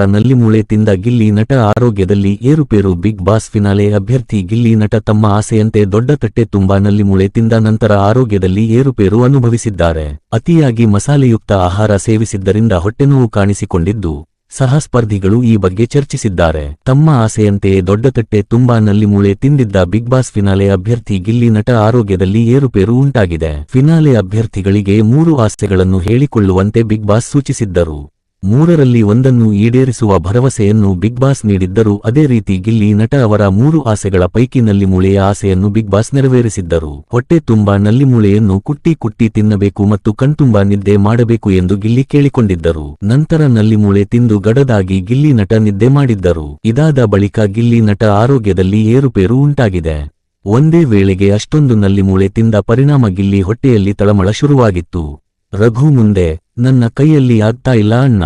ನಲ್ಲಿಮೂಳೆ ತಿಂದ ಗಿಲ್ಲಿ ನಟ ಆರೋಗ್ಯದಲ್ಲಿ ಏರುಪೇರು ಬಿಗ್ ಬಾಸ್ ಫಿನಾಲೆ ಅಭ್ಯರ್ಥಿ ಗಿಲ್ಲಿ ನಟ ತಮ್ಮ ಆಸೆಯಂತೆ ದೊಡ್ಡ ತಟ್ಟೆ ತುಂಬಾ ನಲ್ಲಿಮೂಳೆ ತಿಂದ ನಂತರ ಆರೋಗ್ಯದಲ್ಲಿ ಏರುಪೇರು ಅನುಭವಿಸಿದ್ದಾರೆ. ಅತಿಯಾಗಿ ಮಸಾಲೆಯುಕ್ತ ಆಹಾರ ಸೇವಿಸಿದ್ದರಿಂದ ಹೊಟ್ಟೆನೋವು ಕಾಣಿಸಿಕೊಂಡಿದ್ದು ಸಹ ಸ್ಪರ್ಧಿಗಳು ಈ ಬಗ್ಗೆ ಚರ್ಚಿಸಿದ್ದಾರೆ. ತಮ್ಮ ಆಸೆಯಂತೆಯೇ ದೊಡ್ಡ ತಟ್ಟೆ ತುಂಬಾ ನಲ್ಲಿಮೂಳೆ ತಿಂದಿದ್ದ ಬಿಗ್ ಬಾಸ್ ಫಿನಾಲೆ ಅಭ್ಯರ್ಥಿ ಗಿಲ್ಲಿ ನಟ ಆರೋಗ್ಯದಲ್ಲಿ ಏರುಪೇರು ಉಂಟಾಗಿದೆ. ಫಿನಾಲೆ ಅಭ್ಯರ್ಥಿಗಳಿಗೆ ಮೂರು ಆಸೆಗಳನ್ನು ಹೇಳಿಕೊಳ್ಳುವಂತೆ ಬಿಗ್ ಬಾಸ್ ಸೂಚಿಸಿದ್ದರು. ಮೂರರಲ್ಲಿ ಒಂದನ್ನು ಈಡೇರಿಸುವ ಭರವಸೆಯನ್ನು ಬಿಗ್ ಬಾಸ್ ನೀಡಿದ್ದರು ಅದೇ ರೀತಿ ಗಿಲ್ಲಿ ನಟ ಅವರ ಮೂರು ಆಸೆಗಳ ಪೈಕಿ ನಲ್ಲಿಮೂಳೆಯ ಆಸೆಯನ್ನು ಬಿಗ್ ಬಾಸ್ ನೆರವೇರಿಸಿದ್ದರು. ಹೊಟ್ಟೆ ತುಂಬಾ ನಲ್ಲಿಮೂಳೆಯನ್ನು ಕುಟ್ಟಿ ಕುಟ್ಟಿ ತಿನ್ನಬೇಕು ಮತ್ತು ಕಣ್ತುಂಬ ನಿದ್ದೆ ಮಾಡಬೇಕು ಎಂದು ಗಿಲ್ಲಿ ಕೇಳಿಕೊಂಡಿದ್ದರು. ನಂತರ ನಲ್ಲಿಮೂಳೆ ತಿಂದು ಗಡದಾಗಿ ಗಿಲ್ಲಿ ನಟ ನಿದ್ದೆ ಮಾಡಿದ್ದರು. ಇದಾದ ಬಳಿಕ ಗಿಲ್ಲಿ ನಟ ಆರೋಗ್ಯದಲ್ಲಿ ಏರುಪೇರು ಉಂಟಾಗಿದೆ. ಒಂದೇ ವೇಳೆಗೆ ಅಷ್ಟೊಂದು ನಲ್ಲಿಮೂಳೆ ತಿಂದ ಪರಿಣಾಮ ಗಿಲ್ಲಿ ಹೊಟ್ಟೆಯಲ್ಲಿ ತಳಮಳ ಶುರುವಾಗಿತ್ತು. ರಘು ಮುಂದೆ ನನ್ನ ಕೈಯಲ್ಲಿ ಆಗ್ತಾ ಇಲ್ಲ ಅಣ್ಣ.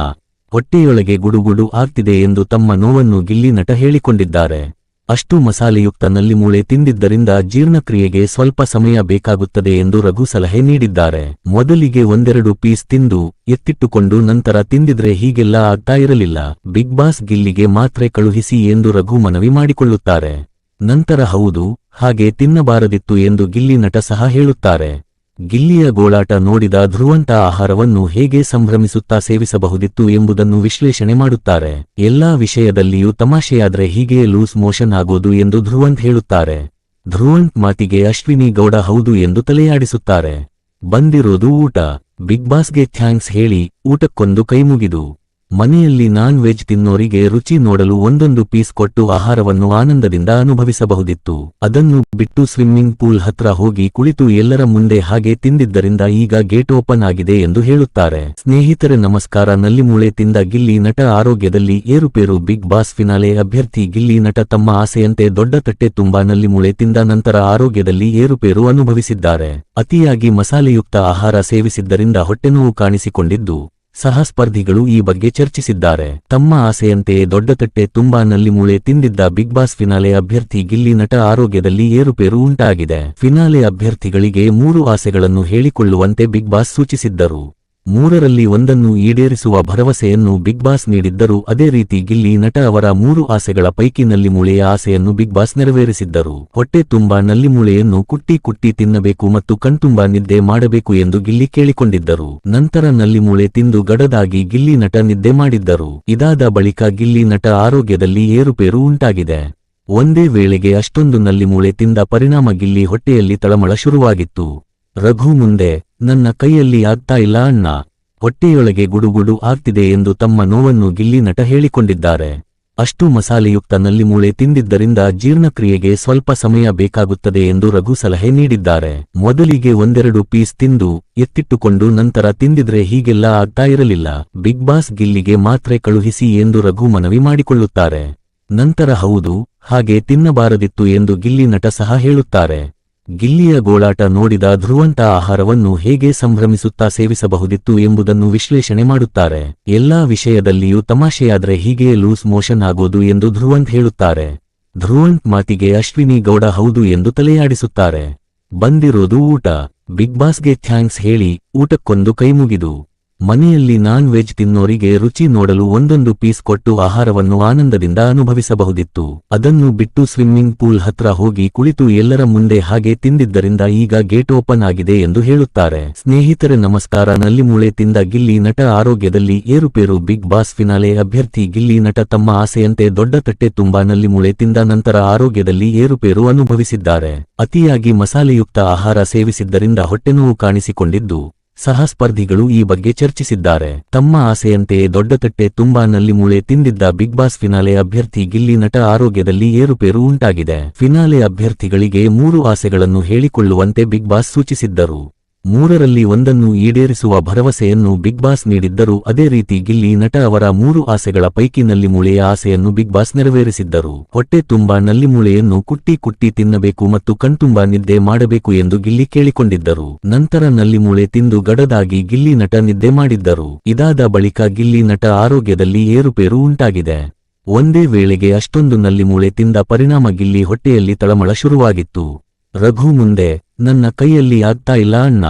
ಹೊಟ್ಟೆಯೊಳಗೆ ಗುಡುಗುಡು ಆಗ್ತಿದೆ ಎಂದು ತಮ್ಮ ನೋವನ್ನು ಗಿಲ್ಲಿ ನಟ ಹೇಳಿಕೊಂಡಿದ್ದಾರೆ. ಅಷ್ಟು ಮಸಾಲೆಯುಕ್ತ ನಲ್ಲಿಮೂಳೆ ತಿಂದಿದ್ದರಿಂದ ಜೀರ್ಣಕ್ರಿಯೆಗೆ ಸ್ವಲ್ಪ ಸಮಯ ಬೇಕಾಗುತ್ತದೆ ಎಂದು ರಘು ಸಲಹೆ ನೀಡಿದ್ದಾರೆ. ಮೊದಲಿಗೆ ಒಂದೆರಡು ಪೀಸ್ ತಿಂದು, ಎತ್ತಿಟ್ಟುಕೊಂಡು ನಂತರ ತಿಂದಿದ್ರೆ ಹೀಗೆಲ್ಲ ಆಗ್ತಾ ಇರಲಿಲ್ಲ. ಬಿಗ್ ಬಾಸ್ ಗಿಲ್ಲಿಗೆ ಮಾತ್ರೆ ಕಳುಹಿಸಿ ಎಂದು ರಘು ಮನವಿ ಮಾಡಿಕೊಳ್ಳುತ್ತಾರೆ. ನಂತರ ಹೌದು, ಹಾಗೆ ತಿನ್ನಬಾರದಿತ್ತು ಎಂದು ಗಿಲ್ಲಿ ನಟ ಸಹ ಹೇಳುತ್ತಾರೆ. ಗಿಲ್ಲಿಯ ಗೋಳಾಟ ನೋಡಿದ ಧ್ರುವಂತ ಆಹಾರವನ್ನು ಹೇಗೆ ಸಂಭ್ರಮಿಸುತ್ತಾ ಸೇವಿಸಬಹುದಿತ್ತು ಎಂಬುದನ್ನು ವಿಶ್ಲೇಷಣೆ ಮಾಡುತ್ತಾರೆ. ಎಲ್ಲಾ ವಿಷಯದಲ್ಲಿಯೂ ತಮಾಷೆಯಾದ್ರೆ ಹೀಗೆ ಲೂಸ್ ಮೋಷನ್ ಆಗೋದು ಎಂದು ಧ್ರುವಂತ್ ಹೇಳುತ್ತಾರೆ. ಧ್ರುವಂತ್ ಮಾತಿಗೆ ಅಶ್ವಿನಿ ಗೌಡ ಹೌದು ಎಂದು ತಲೆಯಾಡಿಸುತ್ತಾರೆ. ಬಂದಿರೋದು ಊಟ. ಬಿಗ್ ಬಾಸ್ಗೆ ಥ್ಯಾಂಕ್ಸ್ ಹೇಳಿ ಊಟಕ್ಕೊಂದು ಕೈಮುಗಿದು. ಮನೆಯಲ್ಲಿ ನಾನ್ ವೆಜ್ ತಿನ್ನೋರಿಗೆ ರುಚಿ ನೋಡಲು ಒಂದೊಂದು ಪೀಸ್ ಕೊಟ್ಟು ಆಹಾರವನ್ನು ಆನಂದದಿಂದ ಅನುಭವಿಸಬಹುದಿತ್ತು. ಅದನ್ನು ಬಿಟ್ಟು ಸ್ವಿಮ್ಮಿಂಗ್ ಪೂಲ್ ಹತ್ರ ಹೋಗಿ ಕುಳಿತು ಎಲ್ಲರ ಮುಂದೆ ಹಾಗೆ ತಿಂದಿದ್ದರಿಂದ ಈಗ ಗೇಟ್ ಓಪನ್ ಆಗಿದೆ ಎಂದು ಹೇಳುತ್ತಾರೆ. ಸ್ನೇಹಿತರೆ ನಮಸ್ಕಾರ, ನಲ್ಲಿಮೂಳೆ ತಿಂದ ಗಿಲ್ಲಿ ನಟ ಆರೋಗ್ಯದಲ್ಲಿ ಏರುಪೇರು, ಬಿಗ್ ಬಾಸ್ ಫಿನಾಲೆ ಅಭ್ಯರ್ಥಿ ಗಿಲ್ಲಿ ನಟ ತಮ್ಮ ಆಸೆಯಂತೆ ದೊಡ್ಡ ತಟ್ಟೆ ತುಂಬಾ ನಲ್ಲಿಮೂಳೆ ತಿಂದ ನಂತರ ಆರೋಗ್ಯದಲ್ಲಿ ಏರುಪೇರು ಅನುಭವಿಸಿದ್ದಾರೆ. ಅತಿಯಾಗಿ ಮಸಾಲೆಯುಕ್ತ ಆಹಾರ ಸೇವಿಸಿದ್ದರಿಂದ ಹೊಟ್ಟೆನೋವು ಕಾಣಿಸಿಕೊಂಡಿದ್ದು. ಸಹ ಸ್ಪರ್ಧಿಗಳು ಈ ಬಗ್ಗೆ ಚರ್ಚಿಸಿದ್ದಾರೆ. ತಮ್ಮ ಆಸೆಯಂತೆಯೇ ದೊಡ್ಡ ತಟ್ಟೆ ತುಂಬಾ ನಲ್ಲಿ ಮೂಳೆ ತಿಂದಿದ್ದ ಬಿಗ್ ಬಾಸ್ ಫಿನಾಲೆ ಅಭ್ಯರ್ಥಿ ಗಿಲ್ಲಿ ನಟ ಆರೋಗ್ಯದಲ್ಲಿ ಏರುಪೇರು ಉಂಟಾಗಿದೆ. ಫಿನಾಲೆ ಅಭ್ಯರ್ಥಿಗಳಿಗೆ ಮೂರು ಆಸೆಗಳನ್ನು ಹೇಳಿಕೊಳ್ಳುವಂತೆ ಬಿಗ್ ಬಾಸ್ ಸೂಚಿಸಿದ್ದರು. ಮೂರರಲ್ಲಿ ಒಂದನ್ನು ಈಡೇರಿಸುವ ಭರವಸೆಯನ್ನು ಬಿಗ್ ಬಾಸ್ ನೀಡಿದ್ದರು ಅದೇ ರೀತಿ ಗಿಲ್ಲಿ ನಟ ಅವರ ಮೂರು ಆಸೆಗಳ ಪೈಕಿ ನಲ್ಲಿಮೂಳೆಯ ಆಸೆಯನ್ನು ಬಿಗ್ ಬಾಸ್ ನೆರವೇರಿಸಿದ್ದರು. ಹೊಟ್ಟೆ ತುಂಬ ನಲ್ಲಿಮೂಳೆಯನ್ನು ಕುಟ್ಟಿ ಕುಟ್ಟಿ ತಿನ್ನಬೇಕು ಮತ್ತು ಕಣ್ತುಂಬ ನಿದ್ದೆ ಮಾಡಬೇಕು ಎಂದು ಗಿಲ್ಲಿ ಕೇಳಿಕೊಂಡಿದ್ದರು. ನಂತರ ನಲ್ಲಿಮೂಳೆ ತಿಂದು ಗಡದಾಗಿ ಗಿಲ್ಲಿ ನಟ ನಿದ್ದೆ ಮಾಡಿದ್ದರು. ಇದಾದ ಬಳಿಕ ಗಿಲ್ಲಿ ನಟ ಆರೋಗ್ಯದಲ್ಲಿ ಏರುಪೇರು ಉಂಟಾಗಿದೆ. ಒಂದೇ ವೇಳೆಗೆ ಅಷ್ಟೊಂದು ನಲ್ಲಿಮೂಳೆ ತಿಂದ ಪರಿಣಾಮ ಗಿಲ್ಲಿ ಹೊಟ್ಟೆಯಲ್ಲಿ ತಳಮಳ ಶುರುವಾಗಿತ್ತು. ರಘು ಮುಂದೆ ನನ್ನ ಕೈಯಲ್ಲಿ ಆಗ್ತಾ ಇಲ್ಲ ಅಣ್ಣ. ಹೊಟ್ಟೆಯೊಳಗೆ ಗುಡುಗುಡು ಆಗ್ತಿದೆ ಎಂದು ತಮ್ಮ ನೋವನ್ನು ಗಿಲ್ಲಿ ನಟ ಹೇಳಿಕೊಂಡಿದ್ದಾರೆ. ಅಷ್ಟು ಮಸಾಲೆಯುಕ್ತ ನಲ್ಲಿಮೂಳೆ ತಿಂದಿದ್ದರಿಂದ ಜೀರ್ಣಕ್ರಿಯೆಗೆ ಸ್ವಲ್ಪ ಸಮಯ ಬೇಕಾಗುತ್ತದೆ ಎಂದು ರಘು ಸಲಹೆ ನೀಡಿದ್ದಾರೆ. ಮೊದಲಿಗೆ ಒಂದೆರಡು ಪೀಸ್ ತಿಂದು, ಎತ್ತಿಟ್ಟುಕೊಂಡು ನಂತರ ತಿಂದಿದ್ರೆ ಹೀಗೆಲ್ಲ ಆಗ್ತಾ ಇರಲಿಲ್ಲ. ಬಿಗ್ ಬಾಸ್ ಗಿಲ್ಲಿಗೆ ಮಾತ್ರೆ ಕಳುಹಿಸಿ ಎಂದು ರಘು ಮನವಿ ಮಾಡಿಕೊಳ್ಳುತ್ತಾರೆ. ನಂತರ ಹೌದು, ಹಾಗೆ ತಿನ್ನಬಾರದಿತ್ತು ಎಂದು ಗಿಲ್ಲಿ ನಟ ಸಹ ಹೇಳುತ್ತಾರೆ. ಗಿಲ್ಲಿಯ ಗೋಳಾಟ ನೋಡಿದ ಧ್ರುವಂತ ಆಹಾರವನ್ನು ಹೇಗೆ ಸಂಭ್ರಮಿಸುತ್ತಾ ಸೇವಿಸಬಹುದಿತ್ತು ಎಂಬುದನ್ನು ವಿಶ್ಲೇಷಣೆ ಮಾಡುತ್ತಾರೆ. ಎಲ್ಲಾ ವಿಷಯದಲ್ಲಿಯೂ ತಮಾಷೆಯಾದ್ರೆ ಹೀಗೆ ಲೂಸ್ ಮೋಷನ್ ಆಗೋದು ಎಂದು ಧ್ರುವಂತ್ ಹೇಳುತ್ತಾರೆ. ಧ್ರುವಂತ್ ಮಾತಿಗೆ ಅಶ್ವಿನಿ ಗೌಡ ಹೌದು ಎಂದು ತಲೆಯಾಡಿಸುತ್ತಾರೆ. ಬಂದಿರೋದು ಊಟ. ಬಿಗ್ ಬಾಸ್ಗೆ ಥ್ಯಾಂಕ್ಸ್ ಹೇಳಿ ಊಟಕ್ಕೊಂದು ಕೈಮುಗಿದು ಮನೆಯಲ್ಲಿ ನಾನ್ ವೆಜ್ ತಿನ್ನೋರಿಗೆ ರುಚಿ ನೋಡಲು ಒಂದೊಂದು ಪೀಸ್ ಕೊಟ್ಟು ಆಹಾರವನ್ನು ಆನಂದದಿಂದ ಅನುಭವಿಸಬಹುದಿತ್ತು. ಅದನ್ನು ಬಿಟ್ಟು ಸ್ವಿಮ್ಮಿಂಗ್ ಪೂಲ್ ಹತ್ರ ಹೋಗಿ ಕುಳಿತು ಎಲ್ಲರ ಮುಂದೆ ಹಾಗೆ ತಿಂದಿದ್ದರಿಂದ ಈಗ ಗೇಟ್ ಓಪನ್ ಆಗಿದೆ ಎಂದು ಹೇಳುತ್ತಾರೆ. ಸ್ನೇಹಿತರೆ ನಮಸ್ಕಾರ ನಲ್ಲಿ ಮೂಳೆ ತಿಂದ ಗಿಲ್ಲಿ ನಟ ಆರೋಗ್ಯದಲ್ಲಿ ಏರುಪೇರು, ಬಿಗ್ ಬಾಸ್ ಫಿನಾಲೆ ಅಭ್ಯರ್ಥಿ ಗಿಲ್ಲಿ ನಟ ತಮ್ಮ ಆಸೆಯಂತೆ ದೊಡ್ಡ ತಟ್ಟೆ ತುಂಬಾ ನಲ್ಲಿ ಮೂಳೆ ತಿಂದ ನಂತರ ಆರೋಗ್ಯದಲ್ಲಿ ಏರುಪೇರು ಅನುಭವಿಸಿದ್ದಾರೆ. ಅತಿಯಾಗಿ ಮಸಾಲೆಯುಕ್ತ ಆಹಾರ ಸೇವಿಸಿದ್ದರಿಂದ ಹೊಟ್ಟೆನೋವು ಕಾಣಿಸಿಕೊಂಡಿದ್ದು. ಸಹ ಸ್ಪರ್ಧಿಗಳು ಈ ಬಗ್ಗೆ ಚರ್ಚಿಸಿದ್ದಾರೆ. ತಮ್ಮ ಆಸೆಯಂತೆಯೇ ದೊಡ್ಡ ತಟ್ಟೆ ತುಂಬಾ ನಲ್ಲಿಮೂಳೆ ತಿಂದಿದ್ದ ಬಿಗ್ ಬಾಸ್ ಫಿನಾಲೆ ಅಭ್ಯರ್ಥಿ ಗಿಲ್ಲಿ ನಟ ಆರೋಗ್ಯದಲ್ಲಿ ಏರುಪೇರು ಉಂಟಾಗಿದೆ. ಫಿನಾಲೆ ಅಭ್ಯರ್ಥಿಗಳಿಗೆ ಮೂರು ಆಸೆಗಳನ್ನು ಹೇಳಿಕೊಳ್ಳುವಂತೆ ಬಿಗ್ ಬಾಸ್ ಸೂಚಿಸಿದ್ದರು. ಮೂರರಲ್ಲಿ ಒಂದನ್ನು ಈಡೇರಿಸುವ ಭರವಸೆಯನ್ನು ಬಿಗ್ ಬಾಸ್ ನೀಡಿದ್ದರು ಅದೇ ರೀತಿ ಗಿಲ್ಲಿ ನಟ ಅವರ ಮೂರು ಆಸೆಗಳ ಪೈಕಿ ನಲ್ಲಿಮೂಳೆಯ ಆಸೆಯನ್ನು ಬಿಗ್ ಬಾಸ್ ನೆರವೇರಿಸಿದ್ದರು. ಹೊಟ್ಟೆ ತುಂಬ ನಲ್ಲಿಮೂಳೆಯನ್ನು ಕುಟ್ಟಿ ಕುಟ್ಟಿ ತಿನ್ನಬೇಕು ಮತ್ತು ಕಣ್ತುಂಬ ನಿದ್ದೆ ಮಾಡಬೇಕು ಎಂದು ಗಿಲ್ಲಿ ಕೇಳಿಕೊಂಡಿದ್ದರು. ನಂತರ ನಲ್ಲಿಮೂಳೆ ತಿಂದು ಗಡದಾಗಿ ಗಿಲ್ಲಿ ನಟ ನಿದ್ದೆ ಮಾಡಿದ್ದರು. ಇದಾದ ಬಳಿಕ ಗಿಲ್ಲಿ ನಟ ಆರೋಗ್ಯದಲ್ಲಿ ಏರುಪೇರು ಉಂಟಾಗಿದೆ. ಒಂದೇ ವೇಳೆಗೆ ಅಷ್ಟೊಂದು ನಲ್ಲಿಮೂಳೆ ತಿಂದ ಪರಿಣಾಮ ಗಿಲ್ಲಿ ಹೊಟ್ಟೆಯಲ್ಲಿ ತಳಮಳ ಶುರುವಾಗಿತ್ತು. ರಘು ಮುಂದೆ, ನನ್ನ ಕೈಯಲ್ಲಿ ಆಗ್ತಾ ಇಲ್ಲ ಅಣ್ಣ.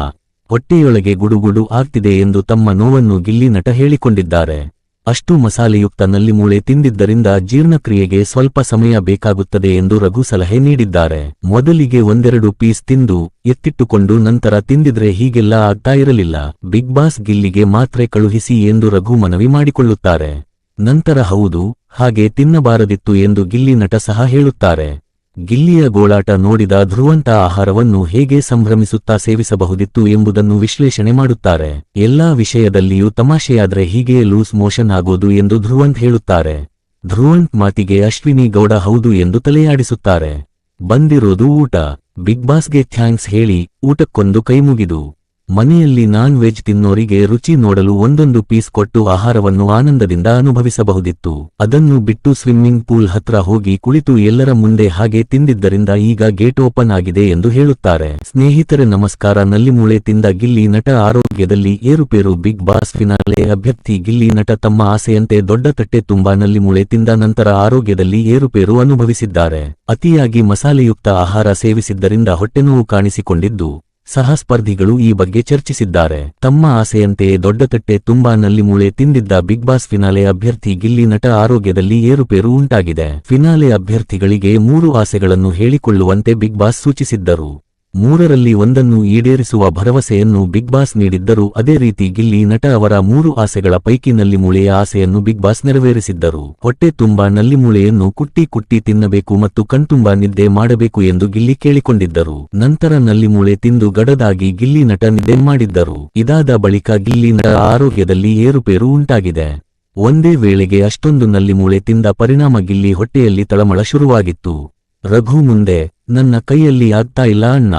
ಹೊಟ್ಟೆಯೊಳಗೆ ಗುಡುಗುಡು ಆಗ್ತಿದೆ ಎಂದು ತಮ್ಮ ನೋವನ್ನು ಗಿಲ್ಲಿ ನಟ ಹೇಳಿಕೊಂಡಿದ್ದಾರೆ. ಅಷ್ಟು ಮಸಾಲೆಯುಕ್ತ ನಲ್ಲಿಮೂಳೆ ತಿಂದಿದ್ದರಿಂದ ಜೀರ್ಣಕ್ರಿಯೆಗೆ ಸ್ವಲ್ಪ ಸಮಯ ಬೇಕಾಗುತ್ತದೆ ಎಂದು ರಘು ಸಲಹೆ ನೀಡಿದ್ದಾರೆ. ಮೊದಲಿಗೆ ಒಂದೆರಡು ಪೀಸ್ ತಿಂದು, ಎತ್ತಿಟ್ಟುಕೊಂಡು ನಂತರ ತಿಂದಿದ್ರೆ ಹೀಗೆಲ್ಲ ಆಗ್ತಾ ಇರಲಿಲ್ಲ. ಬಿಗ್ ಬಾಸ್ ಗಿಲ್ಲಿಗೆ ಮಾತ್ರೆ ಕಳುಹಿಸಿ ಎಂದು ರಘು ಮನವಿ ಮಾಡಿಕೊಳ್ಳುತ್ತಾರೆ. ನಂತರ ಹೌದು, ಹಾಗೆ ತಿನ್ನಬಾರದಿತ್ತು ಎಂದು ಗಿಲ್ಲಿ ನಟ ಸಹ ಹೇಳುತ್ತಾರೆ. ಗಿಲ್ಲಿಯ ಗೋಳಾಟ ನೋಡಿದ ಧ್ರುವಂತ ಆಹಾರವನ್ನು ಹೇಗೆ ಸಂಭ್ರಮಿಸುತ್ತಾ ಸೇವಿಸಬಹುದಿತ್ತು ಎಂಬುದನ್ನು ವಿಶ್ಲೇಷಣೆ ಮಾಡುತ್ತಾರೆ. ಎಲ್ಲಾ ವಿಷಯದಲ್ಲಿಯೂ ತಮಾಷೆಯಾದ್ರೆ ಹೀಗೆ ಲೂಸ್ ಮೋಷನ್ ಆಗೋದು ಎಂದು ಧ್ರುವಂತ್ ಹೇಳುತ್ತಾರೆ. ಧ್ರುವಂತ್ ಮಾತಿಗೆ ಅಶ್ವಿನಿ ಗೌಡ ಹೌದು ಎಂದು ತಲೆಯಾಡಿಸುತ್ತಾರೆ. ಬಂದಿರೋದು ಊಟ. ಬಿಗ್ ಬಾಸ್ಗೆ ಥ್ಯಾಂಕ್ಸ್ ಹೇಳಿ ಊಟಕ್ಕೊಂದು ಕೈಮುಗಿದು ಮನೆಯಲ್ಲಿ ನಾನ್ ವೆಜ್ ತಿನ್ನೋರಿಗೆ ರುಚಿ ನೋಡಲು ಒಂದೊಂದು ಪೀಸ್ ಕೊಟ್ಟು ಆಹಾರವನ್ನು ಆನಂದದಿಂದ ಅನುಭವಿಸಬಹುದಿತ್ತು. ಅದನ್ನು ಬಿಟ್ಟು ಸ್ವಿಮ್ಮಿಂಗ್ ಪೂಲ್ ಹತ್ರ ಹೋಗಿ ಕುಳಿತು ಎಲ್ಲರ ಮುಂದೆ ಹಾಗೆ ತಿಂದಿದ್ದರಿಂದ ಈಗ ಗೇಟ್ ಓಪನ್ ಆಗಿದೆ ಎಂದು ಹೇಳುತ್ತಾರೆ. ಸ್ನೇಹಿತರೆ, ನಮಸ್ಕಾರ. ನಲ್ಲಿಮೂಳೆ ತಿಂದ ಗಿಲ್ಲಿ ನಟ ಆರೋಗ್ಯದಲ್ಲಿ ಏರುಪೇರು ಬಿಗ್ ಬಾಸ್ ಫಿನಾಲೆ ಅಭ್ಯರ್ಥಿ ಗಿಲ್ಲಿ ನಟ ತಮ್ಮ ಆಸೆಯಂತೆ ದೊಡ್ಡ ತಟ್ಟೆ ತುಂಬಾ ನಲ್ಲಿಮೂಳೆ ತಿಂದ ನಂತರ ಆರೋಗ್ಯದಲ್ಲಿ ಏರುಪೇರು ಅನುಭವಿಸಿದ್ದಾರೆ. ಅತಿಯಾಗಿ ಮಸಾಲೆಯುಕ್ತ ಆಹಾರ ಸೇವಿಸಿದ್ದರಿಂದ ಹೊಟ್ಟೆನೋವು ಕಾಣಿಸಿಕೊಂಡಿದ್ದು. ಸಹ ಸ್ಪರ್ಧಿಗಳು ಈ ಬಗ್ಗೆ ಚರ್ಚಿಸಿದ್ದಾರೆ. ತಮ್ಮ ಆಸೆಯಂತೆಯೇ ದೊಡ್ಡ ತಟ್ಟೆ ತುಂಬಾ ನಲ್ಲಿಮೂಳೆ ತಿಂದಿದ್ದ ಬಿಗ್ ಬಾಸ್ ಫಿನಾಲೆ ಅಭ್ಯರ್ಥಿ ಗಿಲ್ಲಿ ನಟ ಆರೋಗ್ಯದಲ್ಲಿ ಏರುಪೇರು ಉಂಟಾಗಿದೆ. ಫಿನಾಲೆ ಅಭ್ಯರ್ಥಿಗಳಿಗೆ ಮೂರು ಆಸೆಗಳನ್ನು ಹೇಳಿಕೊಳ್ಳುವಂತೆ ಬಿಗ್ ಬಾಸ್ ಸೂಚಿಸಿದ್ದರು. ಮೂರರಲ್ಲಿ ಒಂದನ್ನು ಈಡೇರಿಸುವ ಭರವಸೆಯನ್ನು ಬಿಗ್ ಬಾಸ್ ನೀಡಿದ್ದರು ಅದೇ ರೀತಿ ಗಿಲ್ಲಿ ನಟ ಅವರ ಮೂರು ಆಸೆಗಳ ಪೈಕಿ ನಲ್ಲಿಮೂಳೆಯ ಆಸೆಯನ್ನು ಬಿಗ್ ಬಾಸ್ ನೆರವೇರಿಸಿದ್ದರು. ಹೊಟ್ಟೆ ತುಂಬ ನಲ್ಲಿಮೂಳೆಯನ್ನು ಕುಟ್ಟಿ ಕುಟ್ಟಿ ತಿನ್ನಬೇಕು ಮತ್ತು ಕಣ್ತುಂಬ ನಿದ್ದೆ ಮಾಡಬೇಕು ಎಂದು ಗಿಲ್ಲಿ ಕೇಳಿಕೊಂಡಿದ್ದರು. ನಂತರ ನಲ್ಲಿಮೂಳೆ ತಿಂದು ಗಡದಾಗಿ ಗಿಲ್ಲಿ ನಟ ನಿದ್ದೆ ಮಾಡಿದ್ದರು. ಇದಾದ ಬಳಿಕ ಗಿಲ್ಲಿ ನಟ ಆರೋಗ್ಯದಲ್ಲಿ ಏರುಪೇರು ಉಂಟಾಗಿದೆ. ಒಂದೇ ವೇಳೆಗೆ ಅಷ್ಟೊಂದು ನಲ್ಲಿಮೂಳೆ ತಿಂದ ಪರಿಣಾಮ ಗಿಲ್ಲಿ ಹೊಟ್ಟೆಯಲ್ಲಿ ತಳಮಳ ಶುರುವಾಗಿತ್ತು. ರಘು ಮುಂದೆ, ನನ್ನ ಕೈಯಲ್ಲಿ ಆಗ್ತಾ ಇಲ್ಲ ಅಣ್ಣ.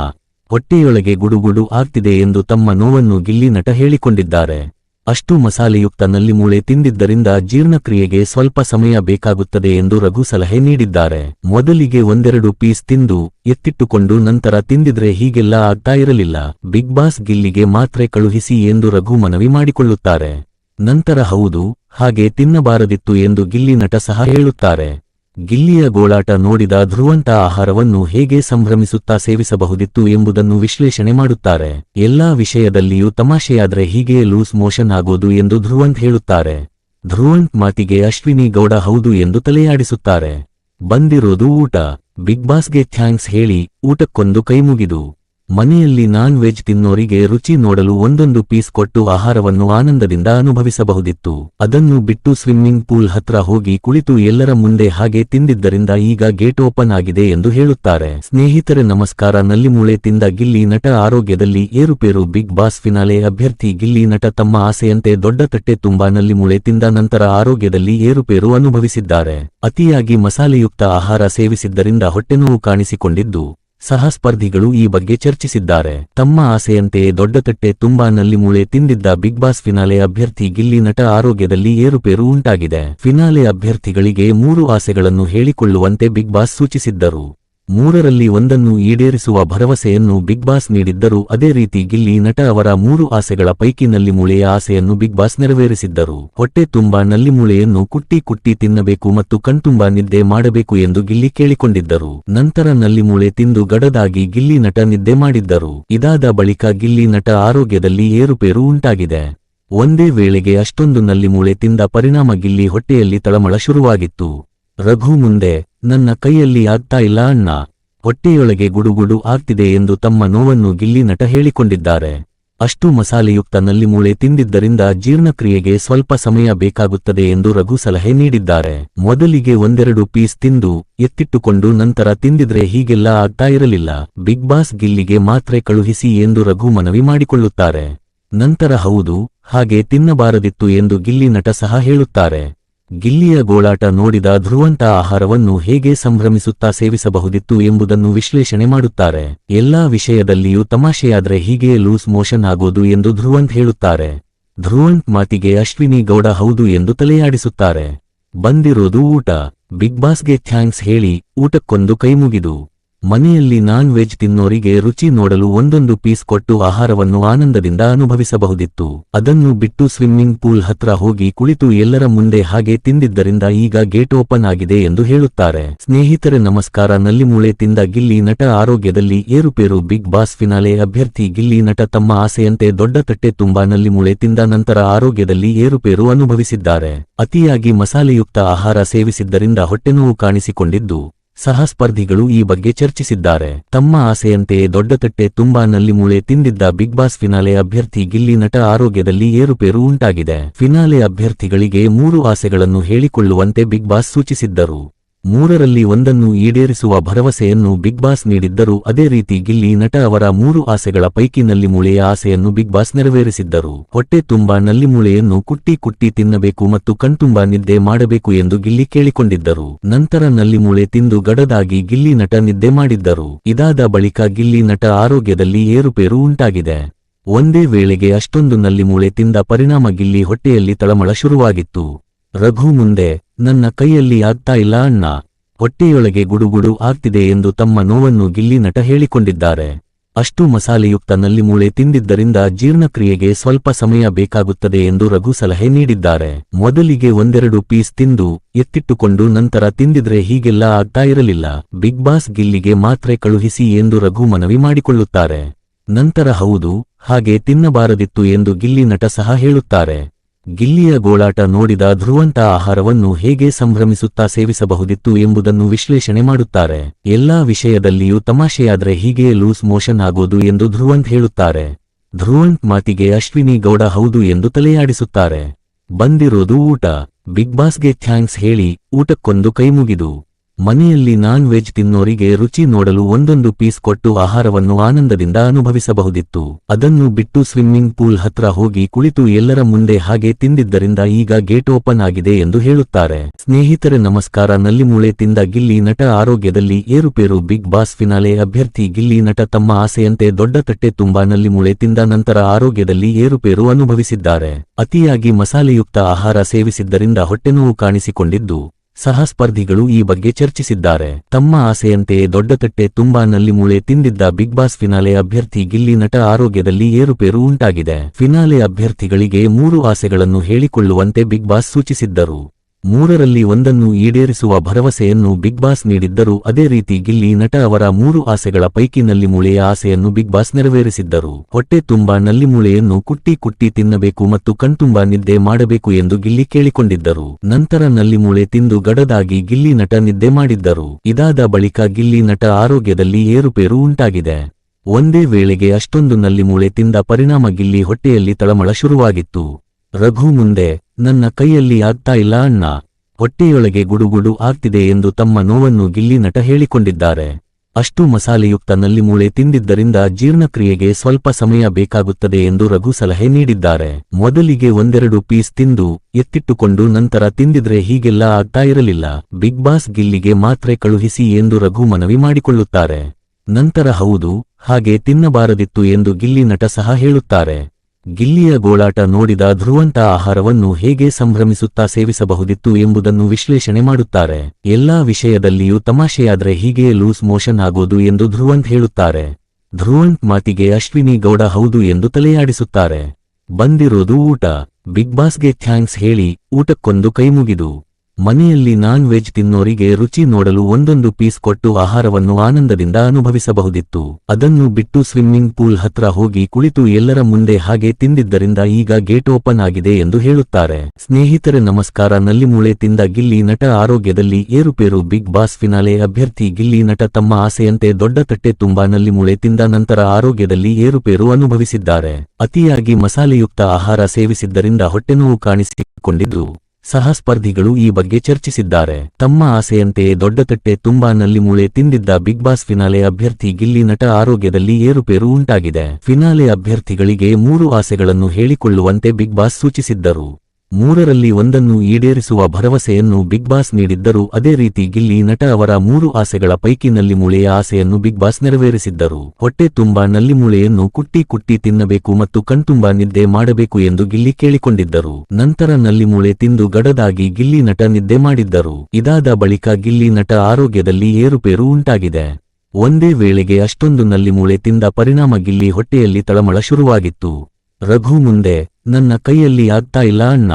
ಹೊಟ್ಟೆಯೊಳಗೆ ಗುಡುಗುಡು ಆಗ್ತಿದೆ ಎಂದು ತಮ್ಮ ನೋವನ್ನು ಗಿಲ್ಲಿ ನಟ ಹೇಳಿಕೊಂಡಿದ್ದಾರೆ. ಅಷ್ಟು ಮಸಾಲೆಯುಕ್ತ ನಲ್ಲಿಮೂಳೆ ತಿಂದಿದ್ದರಿಂದ ಜೀರ್ಣಕ್ರಿಯೆಗೆ ಸ್ವಲ್ಪ ಸಮಯ ಬೇಕಾಗುತ್ತದೆ ಎಂದು ರಘು ಸಲಹೆ ನೀಡಿದ್ದಾರೆ. ಮೊದಲಿಗೆ ಒಂದೆರಡು ಪೀಸ್ ತಿಂದು, ಎತ್ತಿಟ್ಟುಕೊಂಡು ನಂತರ ತಿಂದಿದ್ರೆ ಹೀಗೆಲ್ಲ ಆಗ್ತಾ ಇರಲಿಲ್ಲ. ಬಿಗ್ ಬಾಸ್ ಗಿಲ್ಲಿಗೆ ಮಾತ್ರೆ ಕಳುಹಿಸಿ ಎಂದು ರಘು ಮನವಿ ಮಾಡಿಕೊಳ್ಳುತ್ತಾರೆ. ನಂತರ ಹೌದು, ಹಾಗೆ ತಿನ್ನಬಾರದಿತ್ತು ಎಂದು ಗಿಲ್ಲಿ ನಟ ಸಹ ಹೇಳುತ್ತಾರೆ. ಗಿಲ್ಲಿಯ ಗೋಳಾಟ ನೋಡಿದ ಧ್ರುವಂತ ಆಹಾರವನ್ನು ಹೇಗೆ ಸಂಭ್ರಮಿಸುತ್ತಾ ಸೇವಿಸಬಹುದಿತ್ತು ಎಂಬುದನ್ನು ವಿಶ್ಲೇಷಣೆ ಮಾಡುತ್ತಾರೆ. ಎಲ್ಲಾ ವಿಷಯದಲ್ಲಿಯೂ ತಮಾಷೆಯಾದ್ರೆ ಹೀಗೆ ಲೂಸ್ ಮೋಷನ್ ಆಗೋದು ಎಂದು ಧ್ರುವಂತ್ ಹೇಳುತ್ತಾರೆ. ಧ್ರುವಂತ್ ಮಾತಿಗೆ ಅಶ್ವಿನಿ ಗೌಡ ಹೌದು ಎಂದು ತಲೆಯಾಡಿಸುತ್ತಾರೆ. ಬಂದಿರೋದು ಊಟ. ಬಿಗ್ ಬಾಸ್ಗೆ ಥ್ಯಾಂಕ್ಸ್ ಹೇಳಿ ಊಟಕ್ಕೊಂದು ಕೈಮುಗಿದು ಮನೆಯಲ್ಲಿ ನಾನ್ ವೆಜ್ ತಿನ್ನೋರಿಗೆ ರುಚಿ ನೋಡಲು ಒಂದೊಂದು ಪೀಸ್ ಕೊಟ್ಟು ಆಹಾರವನ್ನು ಆನಂದದಿಂದ ಅನುಭವಿಸಬಹುದಿತ್ತು. ಅದನ್ನು ಬಿಟ್ಟು ಸ್ವಿಮ್ಮಿಂಗ್ ಪೂಲ್ ಹತ್ರ ಹೋಗಿ ಕುಳಿತು ಎಲ್ಲರ ಮುಂದೆ ಹಾಗೆ ತಿಂದಿದ್ದರಿಂದ ಈಗ ಗೇಟ್ ಓಪನ್ ಆಗಿದೆ ಎಂದು ಹೇಳುತ್ತಾರೆ. ಸ್ನೇಹಿತರೆ, ನಮಸ್ಕಾರ. ನಲ್ಲಿಮೂಳೆ ತಿಂದ ಗಿಲ್ಲಿ ನಟ ಆರೋಗ್ಯದಲ್ಲಿ ಏರುಪೇರು ಬಿಗ್ ಬಾಸ್ ಫಿನಾಲೆ ಅಭ್ಯರ್ಥಿ ಗಿಲ್ಲಿ ನಟ ತಮ್ಮ ಆಸೆಯಂತೆ ದೊಡ್ಡ ತಟ್ಟೆ ತುಂಬಾ ನಲ್ಲಿಮೂಳೆ ತಿಂದ ನಂತರ ಆರೋಗ್ಯದಲ್ಲಿ ಏರುಪೇರು ಅನುಭವಿಸಿದ್ದಾರೆ. ಅತಿಯಾಗಿ ಮಸಾಲೆಯುಕ್ತ ಆಹಾರ ಸೇವಿಸಿದ್ದರಿಂದ ಹೊಟ್ಟೆನೋವು ಕಾಣಿಸಿಕೊಂಡಿದ್ದು. ಸಹ ಸ್ಪರ್ಧಿಗಳು ಈ ಬಗ್ಗೆ ಚರ್ಚಿಸಿದ್ದಾರೆ. ತಮ್ಮ ಆಸೆಯಂತೆಯೇ ದೊಡ್ಡ ತಟ್ಟೆ ತುಂಬಾ ನಲ್ಲಿಮೂಳೆ ತಿಂದಿದ್ದ ಬಿಗ್ ಬಾಸ್ ಫಿನಾಲೆ ಅಭ್ಯರ್ಥಿ ಗಿಲ್ಲಿ ನಟ ಆರೋಗ್ಯದಲ್ಲಿ ಏರುಪೇರು ಉಂಟಾಗಿದೆ. ಫಿನಾಲೆ ಅಭ್ಯರ್ಥಿಗಳಿಗೆ ಮೂರು ಆಸೆಗಳನ್ನು ಹೇಳಿಕೊಳ್ಳುವಂತೆ ಬಿಗ್ ಬಾಸ್ ಸೂಚಿಸಿದ್ದರು. ಮೂರರಲ್ಲಿ ಒಂದನ್ನು ಈಡೇರಿಸುವ ಭರವಸೆಯನ್ನು ಬಿಗ್ ಬಾಸ್ ನೀಡಿದ್ದರು ಅದೇ ರೀತಿ ಗಿಲ್ಲಿ ನಟ ಅವರ ಮೂರು ಆಸೆಗಳ ಪೈಕಿ ನಲ್ಲಿಮೂಳೆಯ ಆಸೆಯನ್ನು ಬಿಗ್ ಬಾಸ್ ನೆರವೇರಿಸಿದ್ದರು. ಹೊಟ್ಟೆ ತುಂಬ ನಲ್ಲಿಮೂಳೆಯನ್ನು ಕುಟ್ಟಿ ಕುಟ್ಟಿ ತಿನ್ನಬೇಕು ಮತ್ತು ಕಣ್ತುಂಬ ನಿದ್ದೆ ಮಾಡಬೇಕು ಎಂದು ಗಿಲ್ಲಿ ಕೇಳಿಕೊಂಡಿದ್ದರು. ನಂತರ ನಲ್ಲಿಮೂಳೆ ತಿಂದು ಗಡದಾಗಿ ಗಿಲ್ಲಿ ನಟ ನಿದ್ದೆ ಮಾಡಿದ್ದರು. ಇದಾದ ಬಳಿಕ ಗಿಲ್ಲಿ ನಟ ಆರೋಗ್ಯದಲ್ಲಿ ಏರುಪೇರು ಉಂಟಾಗಿದೆ. ಒಂದೇ ವೇಳೆಗೆ ಅಷ್ಟೊಂದು ನಲ್ಲಿಮೂಳೆ ತಿಂದ ಪರಿಣಾಮ ಗಿಲ್ಲಿ ಹೊಟ್ಟೆಯಲ್ಲಿ ತಳಮಳ ಶುರುವಾಗಿತ್ತು. ರಘು ಮುಂದೆ, ನನ್ನ ಕೈಯಲ್ಲಿ ಆಗ್ತಾ ಇಲ್ಲ ಅಣ್ಣ. ಹೊಟ್ಟೆಯೊಳಗೆ ಗುಡುಗುಡು ಆಗ್ತಿದೆ ಎಂದು ತಮ್ಮ ನೋವನ್ನು ಗಿಲ್ಲಿ ನಟ ಹೇಳಿಕೊಂಡಿದ್ದಾರೆ. ಅಷ್ಟು ಮಸಾಲೆಯುಕ್ತ ನಲ್ಲಿಮೂಳೆ ತಿಂದಿದ್ದರಿಂದ ಜೀರ್ಣಕ್ರಿಯೆಗೆ ಸ್ವಲ್ಪ ಸಮಯ ಬೇಕಾಗುತ್ತದೆ ಎಂದು ರಘು ಸಲಹೆ ನೀಡಿದ್ದಾರೆ. ಮೊದಲಿಗೆ ಒಂದೆರಡು ಪೀಸ್ ತಿಂದು, ಎತ್ತಿಟ್ಟುಕೊಂಡು ನಂತರ ತಿಂದಿದ್ರೆ ಹೀಗೆಲ್ಲ ಆಗ್ತಾ ಇರಲಿಲ್ಲ. ಬಿಗ್ ಬಾಸ್ ಗಿಲ್ಲಿಗೆ ಮಾತ್ರೆ ಕಳುಹಿಸಿ ಎಂದು ರಘು ಮನವಿ ಮಾಡಿಕೊಳ್ಳುತ್ತಾರೆ. ನಂತರ ಹೌದು, ಹಾಗೆ ತಿನ್ನಬಾರದಿತ್ತು ಎಂದು ಗಿಲ್ಲಿ ನಟ ಸಹ ಹೇಳುತ್ತಾರೆ. ಗಿಲ್ಲಿಯ ಗೋಳಾಟ ನೋಡಿದ ಧ್ರುವಂತ ಆಹಾರವನ್ನು ಹೇಗೆ ಸಂಭ್ರಮಿಸುತ್ತಾ ಸೇವಿಸಬಹುದಿತ್ತು ಎಂಬುದನ್ನು ವಿಶ್ಲೇಷಣೆ ಮಾಡುತ್ತಾರೆ. ಎಲ್ಲಾ ವಿಷಯದಲ್ಲಿಯೂ ತಮಾಷೆಯಾದ್ರೆ ಹೀಗೆ ಲೂಸ್ ಮೋಷನ್ ಆಗೋದು ಎಂದು ಧ್ರುವಂತ್ ಹೇಳುತ್ತಾರೆ. ಧ್ರುವಂತ್ ಮಾತಿಗೆ ಅಶ್ವಿನಿ ಗೌಡ ಹೌದು ಎಂದು ತಲೆಯಾಡಿಸುತ್ತಾರೆ. ಬಂದಿರೋದು ಊಟ. ಬಿಗ್ ಬಾಸ್ಗೆ ಥ್ಯಾಂಕ್ಸ್ ಹೇಳಿ ಊಟಕ್ಕೊಂದು ಕೈಮುಗಿದು. ಮನೆಯಲ್ಲಿ ನಾನ್ ವೆಜ್ ತಿನ್ನೋರಿಗೆ ರುಚಿ ನೋಡಲು ಒಂದೊಂದು ಪೀಸ್ ಕೊಟ್ಟು ಆಹಾರವನ್ನು ಆನಂದದಿಂದ ಅನುಭವಿಸಬಹುದಿತ್ತು. ಅದನ್ನು ಬಿಟ್ಟು ಸ್ವಿಮ್ಮಿಂಗ್ ಪೂಲ್ ಹತ್ರ ಹೋಗಿ ಕುಳಿತು ಎಲ್ಲರ ಮುಂದೆ ಹಾಗೆ ತಿಂದಿದ್ದರಿಂದ ಈಗ ಗೇಟ್ ಓಪನ್ ಆಗಿದೆ ಎಂದು ಹೇಳುತ್ತಾರೆ. ಸ್ನೇಹಿತರೆ ನಮಸ್ಕಾರ, ನಲ್ಲಿಮೂಳೆ ತಿಂದ ಗಿಲ್ಲಿ ನಟ ಆರೋಗ್ಯದಲ್ಲಿ ಏರುಪೇರು ಬಿಗ್ ಬಾಸ್ ಫಿನಾಲೆ ಅಭ್ಯರ್ಥಿ ಗಿಲ್ಲಿ ನಟ ತಮ್ಮ ಆಸೆಯಂತೆ ದೊಡ್ಡ ತಟ್ಟೆ ತುಂಬಾ ನಲ್ಲಿಮೂಳೆ ತಿಂದ ನಂತರ ಆರೋಗ್ಯದಲ್ಲಿ ಏರುಪೇರು ಅನುಭವಿಸಿದ್ದಾರೆ. ಅತಿಯಾಗಿ ಮಸಾಲೆಯುಕ್ತ ಆಹಾರ ಸೇವಿಸಿದ್ದರಿಂದ ಹೊಟ್ಟೆನೋವು ಕಾಣಿಸಿಕೊಂಡಿದ್ದು. ಸಹ ಸ್ಪರ್ಧಿಗಳು ಈ ಬಗ್ಗೆ ಚರ್ಚಿಸಿದ್ದಾರೆ. ತಮ್ಮ ಆಸೆಯಂತೆಯೇ ದೊಡ್ಡ ತಟ್ಟೆ ತುಂಬಾ ನಲ್ಲಿಮೂಳೆ ತಿಂದಿದ್ದ ಬಿಗ್ ಬಾಸ್ ಫಿನಾಲೆ ಅಭ್ಯರ್ಥಿ ಗಿಲ್ಲಿ ನಟ ಆರೋಗ್ಯದಲ್ಲಿ ಏರುಪೇರು ಉಂಟಾಗಿದೆ. ಫಿನಾಲೆ ಅಭ್ಯರ್ಥಿಗಳಿಗೆ ಮೂರು ಆಸೆಗಳನ್ನು ಹೇಳಿಕೊಳ್ಳುವಂತೆ ಬಿಗ್ ಬಾಸ್ ಸೂಚಿಸಿದ್ದರು. ಮೂರರಲ್ಲಿ ಒಂದನ್ನು ಈಡೇರಿಸುವ ಭರವಸೆಯನ್ನು ಬಿಗ್ ಬಾಸ್ ನೀಡಿದ್ದರು ಅದೇ ರೀತಿ ಗಿಲ್ಲಿ ನಟ ಅವರ ಮೂರು ಆಸೆಗಳ ಪೈಕಿ ನಲ್ಲಿಮೂಳೆಯ ಆಸೆಯನ್ನು ಬಿಗ್ ಬಾಸ್ ನೆರವೇರಿಸಿದ್ದರು. ಹೊಟ್ಟೆ ತುಂಬಾ ನಲ್ಲಿಮೂಳೆಯನ್ನು ಕುಟ್ಟಿ ಕುಟ್ಟಿ ತಿನ್ನಬೇಕು ಮತ್ತು ಕಣ್ತುಂಬ ನಿದ್ದೆ ಮಾಡಬೇಕು ಎಂದು ಗಿಲ್ಲಿ ಕೇಳಿಕೊಂಡಿದ್ದರು. ನಂತರ ನಲ್ಲಿಮೂಳೆ ತಿಂದು ಗಡದಾಗಿ ಗಿಲ್ಲಿ ನಟ ನಿದ್ದೆ ಮಾಡಿದ್ದರು. ಇದಾದ ಬಳಿಕ ಗಿಲ್ಲಿ ನಟ ಆರೋಗ್ಯದಲ್ಲಿ ಏರುಪೇರು ಉಂಟಾಗಿದೆ. ಒಂದೇ ವೇಳೆಗೆ ಅಷ್ಟೊಂದು ನಲ್ಲಿಮೂಳೆ ತಿಂದ ಪರಿಣಾಮ ಗಿಲ್ಲಿ ಹೊಟ್ಟೆಯಲ್ಲಿ ತಳಮಳ ಶುರುವಾಗಿತ್ತು. ರಘು ಮುಂದೆ ನನ್ನ ಕೈಯಲ್ಲಿ ಆಗ್ತಾ ಇಲ್ಲ ಅಣ್ಣ. ಹೊಟ್ಟೆಯೊಳಗೆ ಗುಡುಗುಡು ಆಗ್ತಿದೆ ಎಂದು ತಮ್ಮ ನೋವನ್ನು ಗಿಲ್ಲಿ ನಟ ಹೇಳಿಕೊಂಡಿದ್ದಾರೆ. ಅಷ್ಟು ಮಸಾಲೆಯುಕ್ತ ನಲ್ಲಿಮೂಳೆ ತಿಂದಿದ್ದರಿಂದ ಜೀರ್ಣಕ್ರಿಯೆಗೆ ಸ್ವಲ್ಪ ಸಮಯ ಬೇಕಾಗುತ್ತದೆ ಎಂದು ರಘು ಸಲಹೆ ನೀಡಿದ್ದಾರೆ. ಮೊದಲಿಗೆ ಒಂದೆರಡು ಪೀಸ್ ತಿಂದು, ಎತ್ತಿಟ್ಟುಕೊಂಡು ನಂತರ ತಿಂದಿದ್ರೆ ಹೀಗೆಲ್ಲ ಆಗ್ತಾ ಇರಲಿಲ್ಲ. ಬಿಗ್ ಬಾಸ್ ಗಿಲ್ಲಿಗೆ ಮಾತ್ರೆ ಕಳುಹಿಸಿ ಎಂದು ರಘು ಮನವಿ ಮಾಡಿಕೊಳ್ಳುತ್ತಾರೆ. ನಂತರ ಹೌದು, ಹಾಗೆ ತಿನ್ನಬಾರದಿತ್ತು ಎಂದು ಗಿಲ್ಲಿ ನಟ ಸಹ ಹೇಳುತ್ತಾರೆ. ಗಿಲ್ಲಿಯ ಗೋಳಾಟ ನೋಡಿದ ಧ್ರುವಂತ ಆಹಾರವನ್ನು ಹೇಗೆ ಸಂಭ್ರಮಿಸುತ್ತಾ ಸೇವಿಸಬಹುದಿತ್ತು ಎಂಬುದನ್ನು ವಿಶ್ಲೇಷಣೆ ಮಾಡುತ್ತಾರೆ. ಎಲ್ಲಾ ವಿಷಯದಲ್ಲಿಯೂ ತಮಾಷೆಯಾದ್ರೆ ಹೀಗೆ ಲೂಸ್ ಮೋಷನ್ ಆಗೋದು ಎಂದು ಧ್ರುವಂತ್ ಹೇಳುತ್ತಾರೆ. ಧ್ರುವಂತ್ ಮಾತಿಗೆ ಅಶ್ವಿನಿ ಗೌಡ ಹೌದು ಎಂದು ತಲೆಯಾಡಿಸುತ್ತಾರೆ. ಬಂದಿರೋದು ಊಟ. ಬಿಗ್ ಬಾಸ್ಗೆ ಥ್ಯಾಂಕ್ಸ್ ಹೇಳಿ ಊಟಕ್ಕೊಂದು ಕೈಮುಗಿದು ಮನೆಯಲ್ಲಿ ನಾನ್ ವೆಜ್ ತಿನ್ನೋರಿಗೆ ರುಚಿ ನೋಡಲು ಒಂದೊಂದು ಪೀಸ್ ಕೊಟ್ಟು ಆಹಾರವನ್ನು ಆನಂದದಿಂದ ಅನುಭವಿಸಬಹುದಿತ್ತು. ಅದನ್ನು ಬಿಟ್ಟು ಸ್ವಿಮ್ಮಿಂಗ್ ಪೂಲ್ ಹತ್ರ ಹೋಗಿ ಕುಳಿತು ಎಲ್ಲರ ಮುಂದೆ ಹಾಗೆ ತಿಂದಿದ್ದರಿಂದ ಈಗ ಗೇಟ್ ಓಪನ್ ಆಗಿದೆ ಎಂದು ಹೇಳುತ್ತಾರೆ. ಸ್ನೇಹಿತರೆ ನಮಸ್ಕಾರ, ನಲ್ಲಿಮೂಳೆ ತಿಂದ ಗಿಲ್ಲಿ ನಟ ಆರೋಗ್ಯದಲ್ಲಿ ಏರುಪೇರು ಬಿಗ್ ಬಾಸ್ ಫಿನಾಲೆ ಅಭ್ಯರ್ಥಿ ಗಿಲ್ಲಿ ನಟ ತಮ್ಮ ಆಸೆಯಂತೆ ದೊಡ್ಡ ತಟ್ಟೆ ತುಂಬಾ ನಲ್ಲಿಮೂಳೆ ತಿಂದ ನಂತರ ಆರೋಗ್ಯದಲ್ಲಿ ಏರುಪೇರು ಅನುಭವಿಸಿದ್ದಾರೆ. ಅತಿಯಾಗಿ ಮಸಾಲೆಯುಕ್ತ ಆಹಾರ ಸೇವಿಸಿದ್ದರಿಂದ ಹೊಟ್ಟೆನೋವು ಕಾಣಿಸಿಕೊಂಡಿದ್ದು. ಸಹ ಸ್ಪರ್ಧಿಗಳು ಈ ಬಗ್ಗೆ ಚರ್ಚಿಸಿದ್ದಾರೆ. ತಮ್ಮ ಆಸೆಯಂತೆಯೇ ದೊಡ್ಡ ತಟ್ಟೆ ತುಂಬಾ ನಲ್ಲಿಮೂಳೆ ತಿಂದಿದ್ದ ಬಿಗ್ ಬಾಸ್ ಫಿನಾಲೆ ಅಭ್ಯರ್ಥಿ ಗಿಲ್ಲಿ ನಟ ಆರೋಗ್ಯದಲ್ಲಿ ಏರುಪೇರು ಉಂಟಾಗಿದೆ. ಫಿನಾಲೆ ಅಭ್ಯರ್ಥಿಗಳಿಗೆ ಮೂರು ಆಸೆಗಳನ್ನು ಹೇಳಿಕೊಳ್ಳುವಂತೆ ಬಿಗ್ ಬಾಸ್ ಸೂಚಿಸಿದ್ದರು. ಮೂರರಲ್ಲಿ ಒಂದನ್ನು ಈಡೇರಿಸುವ ಭರವಸೆಯನ್ನು ಬಿಗ್ ಬಾಸ್ ನೀಡಿದ್ದರು ಅದೇ ರೀತಿ ಗಿಲ್ಲಿ ನಟ ಅವರ ಮೂರು ಆಸೆಗಳ ಪೈಕಿ ನಲ್ಲಿಮೂಳೆಯ ಆಸೆಯನ್ನು ಬಿಗ್ ಬಾಸ್ ನೆರವೇರಿಸಿದ್ದರು. ಹೊಟ್ಟೆ ತುಂಬ ನಲ್ಲಿಮೂಳೆಯನ್ನು ಕುಟ್ಟಿ ಕುಟ್ಟಿ ತಿನ್ನಬೇಕು ಮತ್ತು ಕಣ್ತುಂಬ ನಿದ್ದೆ ಮಾಡಬೇಕು ಎಂದು ಗಿಲ್ಲಿ ಕೇಳಿಕೊಂಡಿದ್ದರು. ನಂತರ ನಲ್ಲಿಮೂಳೆ ತಿಂದು ಗಡದಾಗಿ ಗಿಲ್ಲಿ ನಟ ನಿದ್ದೆ ಮಾಡಿದ್ದರು. ಇದಾದ ಬಳಿಕ ಗಿಲ್ಲಿ ನಟ ಆರೋಗ್ಯದಲ್ಲಿ ಏರುಪೇರು ಉಂಟಾಗಿದೆ. ಒಂದೇ ವೇಳೆಗೆ ಅಷ್ಟೊಂದು ನಲ್ಲಿಮೂಳೆ ತಿಂದ ಪರಿಣಾಮ ಗಿಲ್ಲಿ ಹೊಟ್ಟೆಯಲ್ಲಿ ತಳಮಳ ಶುರುವಾಗಿತ್ತು. ರಘು ಮುಂದೆ ನನ್ನ ಕೈಯಲ್ಲಿ ಆಗ್ತಾ ಇಲ್ಲ ಅಣ್ಣ. ಹೊಟ್ಟೆಯೊಳಗೆ ಗುಡುಗುಡು ಆಗ್ತಿದೆ ಎಂದು ತಮ್ಮ ನೋವನ್ನು ಗಿಲ್ಲಿ ನಟ ಹೇಳಿಕೊಂಡಿದ್ದಾರೆ. ಅಷ್ಟು ಮಸಾಲೆಯುಕ್ತ ನಲ್ಲಿಮೂಳೆ ತಿಂದಿದ್ದರಿಂದ ಜೀರ್ಣಕ್ರಿಯೆಗೆ ಸ್ವಲ್ಪ ಸಮಯ ಬೇಕಾಗುತ್ತದೆ ಎಂದು ರಘು ಸಲಹೆ ನೀಡಿದ್ದಾರೆ. ಮೊದಲಿಗೆ ಒಂದೆರಡು ಪೀಸ್ ತಿಂದು, ಎತ್ತಿಟ್ಟುಕೊಂಡು ನಂತರ ತಿಂದಿದ್ರೆ ಹೀಗೆಲ್ಲ ಆಗ್ತಾ ಇರಲಿಲ್ಲ. ಬಿಗ್ ಬಾಸ್ ಗಿಲ್ಲಿಗೆ ಮಾತ್ರೆ ಕಳುಹಿಸಿ ಎಂದು ರಘು ಮನವಿ ಮಾಡಿಕೊಳ್ಳುತ್ತಾರೆ. ನಂತರ ಹೌದು, ಹಾಗೆ ತಿನ್ನಬಾರದಿತ್ತು ಎಂದು ಗಿಲ್ಲಿ ನಟ ಸಹ ಹೇಳುತ್ತಾರೆ. ಗಿಲ್ಲಿಯ ಗೋಳಾಟ ನೋಡಿದ ಧ್ರುವಂತ ಆಹಾರವನ್ನು ಹೇಗೆ ಸಂಭ್ರಮಿಸುತ್ತಾ ಸೇವಿಸಬಹುದಿತ್ತು ಎಂಬುದನ್ನು ವಿಶ್ಲೇಷಣೆ ಮಾಡುತ್ತಾರೆ. ಎಲ್ಲಾ ವಿಷಯದಲ್ಲಿಯೂ ತಮಾಷೆಯಾದ್ರೆ ಹೀಗೆ ಲೂಸ್ ಮೋಷನ್ ಆಗೋದು ಎಂದು ಧ್ರುವಂತ್ ಹೇಳುತ್ತಾರೆ. ಧ್ರುವಂತ್ ಮಾತಿಗೆ ಅಶ್ವಿನಿ ಗೌಡ ಹೌದು ಎಂದು ತಲೆಯಾಡಿಸುತ್ತಾರೆ. ಬಂದಿರೋದು ಊಟ. ಬಿಗ್ ಬಾಸ್ಗೆ ಥ್ಯಾಂಕ್ಸ್ ಹೇಳಿ ಊಟಕ್ಕೊಂದು ಕೈಮುಗಿದು ಮನೆಯಲ್ಲಿ ನಾನ್ ವೆಜ್ ತಿನ್ನೋರಿಗೆ ರುಚಿ ನೋಡಲು ಒಂದೊಂದು ಪೀಸ್ ಕೊಟ್ಟು ಆಹಾರವನ್ನು ಆನಂದದಿಂದ ಅನುಭವಿಸಬಹುದಿತ್ತು. ಅದನ್ನು ಬಿಟ್ಟು ಸ್ವಿಮ್ಮಿಂಗ್ ಪೂಲ್ ಹತ್ರ ಹೋಗಿ ಕುಳಿತು ಎಲ್ಲರ ಮುಂದೆ ಹಾಗೆ ತಿಂದಿದ್ದರಿಂದ ಈಗ ಗೇಟ್ ಓಪನ್ ಆಗಿದೆ ಎಂದು ಹೇಳುತ್ತಾರೆ. ಸ್ನೇಹಿತರೆ ನಮಸ್ಕಾರ, ನಲ್ಲಿಮೂಳೆ ತಿಂದ ಗಿಲ್ಲಿ ನಟ ಆರೋಗ್ಯದಲ್ಲಿ ಏರುಪೇರು ಬಿಗ್ ಬಾಸ್ ಫಿನಾಲೆ ಅಭ್ಯರ್ಥಿ ಗಿಲ್ಲಿ ನಟ ತಮ್ಮ ಆಸೆಯಂತೆ ದೊಡ್ಡ ತಟ್ಟೆ ತುಂಬಾ ನಲ್ಲಿಮೂಳೆ ತಿಂದ ನಂತರ ಆರೋಗ್ಯದಲ್ಲಿ ಏರುಪೇರು ಅನುಭವಿಸಿದ್ದಾರೆ. ಅತಿಯಾಗಿ ಮಸಾಲೆಯುಕ್ತ ಆಹಾರ ಸೇವಿಸಿದ್ದರಿಂದ ಹೊಟ್ಟೆನೋವು ಕಾಣಿಸಿಕೊಂಡಿದ್ದು. ಸಹ ಸ್ಪರ್ಧಿಗಳು ಈ ಬಗ್ಗೆ ಚರ್ಚಿಸಿದ್ದಾರೆ. ತಮ್ಮ ಆಸೆಯಂತೆಯೇ ದೊಡ್ಡ ತಟ್ಟೆ ತುಂಬಾ ನಲ್ಲಿಮೂಳೆ ತಿಂದಿದ್ದ ಬಿಗ್ ಬಾಸ್ ಫಿನಾಲೆ ಅಭ್ಯರ್ಥಿ ಗಿಲ್ಲಿ ನಟ ಆರೋಗ್ಯದಲ್ಲಿ ಏರುಪೇರು ಉಂಟಾಗಿದೆ. ಫಿನಾಲೆ ಅಭ್ಯರ್ಥಿಗಳಿಗೆ ಮೂರು ಆಸೆಗಳನ್ನು ಹೇಳಿಕೊಳ್ಳುವಂತೆ ಬಿಗ್ ಬಾಸ್ ಸೂಚಿಸಿದ್ದರು. ಮೂರರಲ್ಲಿ ಒಂದನ್ನು ಈಡೇರಿಸುವ ಭರವಸೆಯನ್ನು ಬಿಗ್ ಬಾಸ್ ನೀಡಿದ್ದರು ಅದೇ ರೀತಿ ಗಿಲ್ಲಿ ನಟ ಅವರ ಮೂರು ಆಸೆಗಳ ಪೈಕಿ ನಲ್ಲಿಮೂಳೆಯ ಆಸೆಯನ್ನು ಬಿಗ್ ಬಾಸ್ ನೆರವೇರಿಸಿದ್ದರು. ಹೊಟ್ಟೆ ತುಂಬಾ ನಲ್ಲಿಮೂಳೆಯನ್ನು ಕುಟ್ಟಿ ಕುಟ್ಟಿ ತಿನ್ನಬೇಕು ಮತ್ತು ಕಣ್ತುಂಬ ನಿದ್ದೆ ಮಾಡಬೇಕು ಎಂದು ಗಿಲ್ಲಿ ಕೇಳಿಕೊಂಡಿದ್ದರು. ನಂತರ ನಲ್ಲಿಮೂಳೆ ತಿಂದು ಗಡದಾಗಿ ಗಿಲ್ಲಿ ನಟ ನಿದ್ದೆ ಮಾಡಿದ್ದರು. ಇದಾದ ಬಳಿಕ ಗಿಲ್ಲಿ ನಟ ಆರೋಗ್ಯದಲ್ಲಿ ಏರುಪೇರು ಉಂಟಾಗಿದೆ. ಒಂದೇ ವೇಳೆಗೆ ಅಷ್ಟೊಂದು ನಲ್ಲಿಮೂಳೆ ತಿಂದ ಪರಿಣಾಮ ಗಿಲ್ಲಿ ಹೊಟ್ಟೆಯಲ್ಲಿ ತಳಮಳ ಶುರುವಾಗಿತ್ತು. ರಘು ಮುಂದೆ, ನನ್ನ ಕೈಯಲ್ಲಿ ಆಗ್ತಾ ಇಲ್ಲ ಅಣ್ಣ.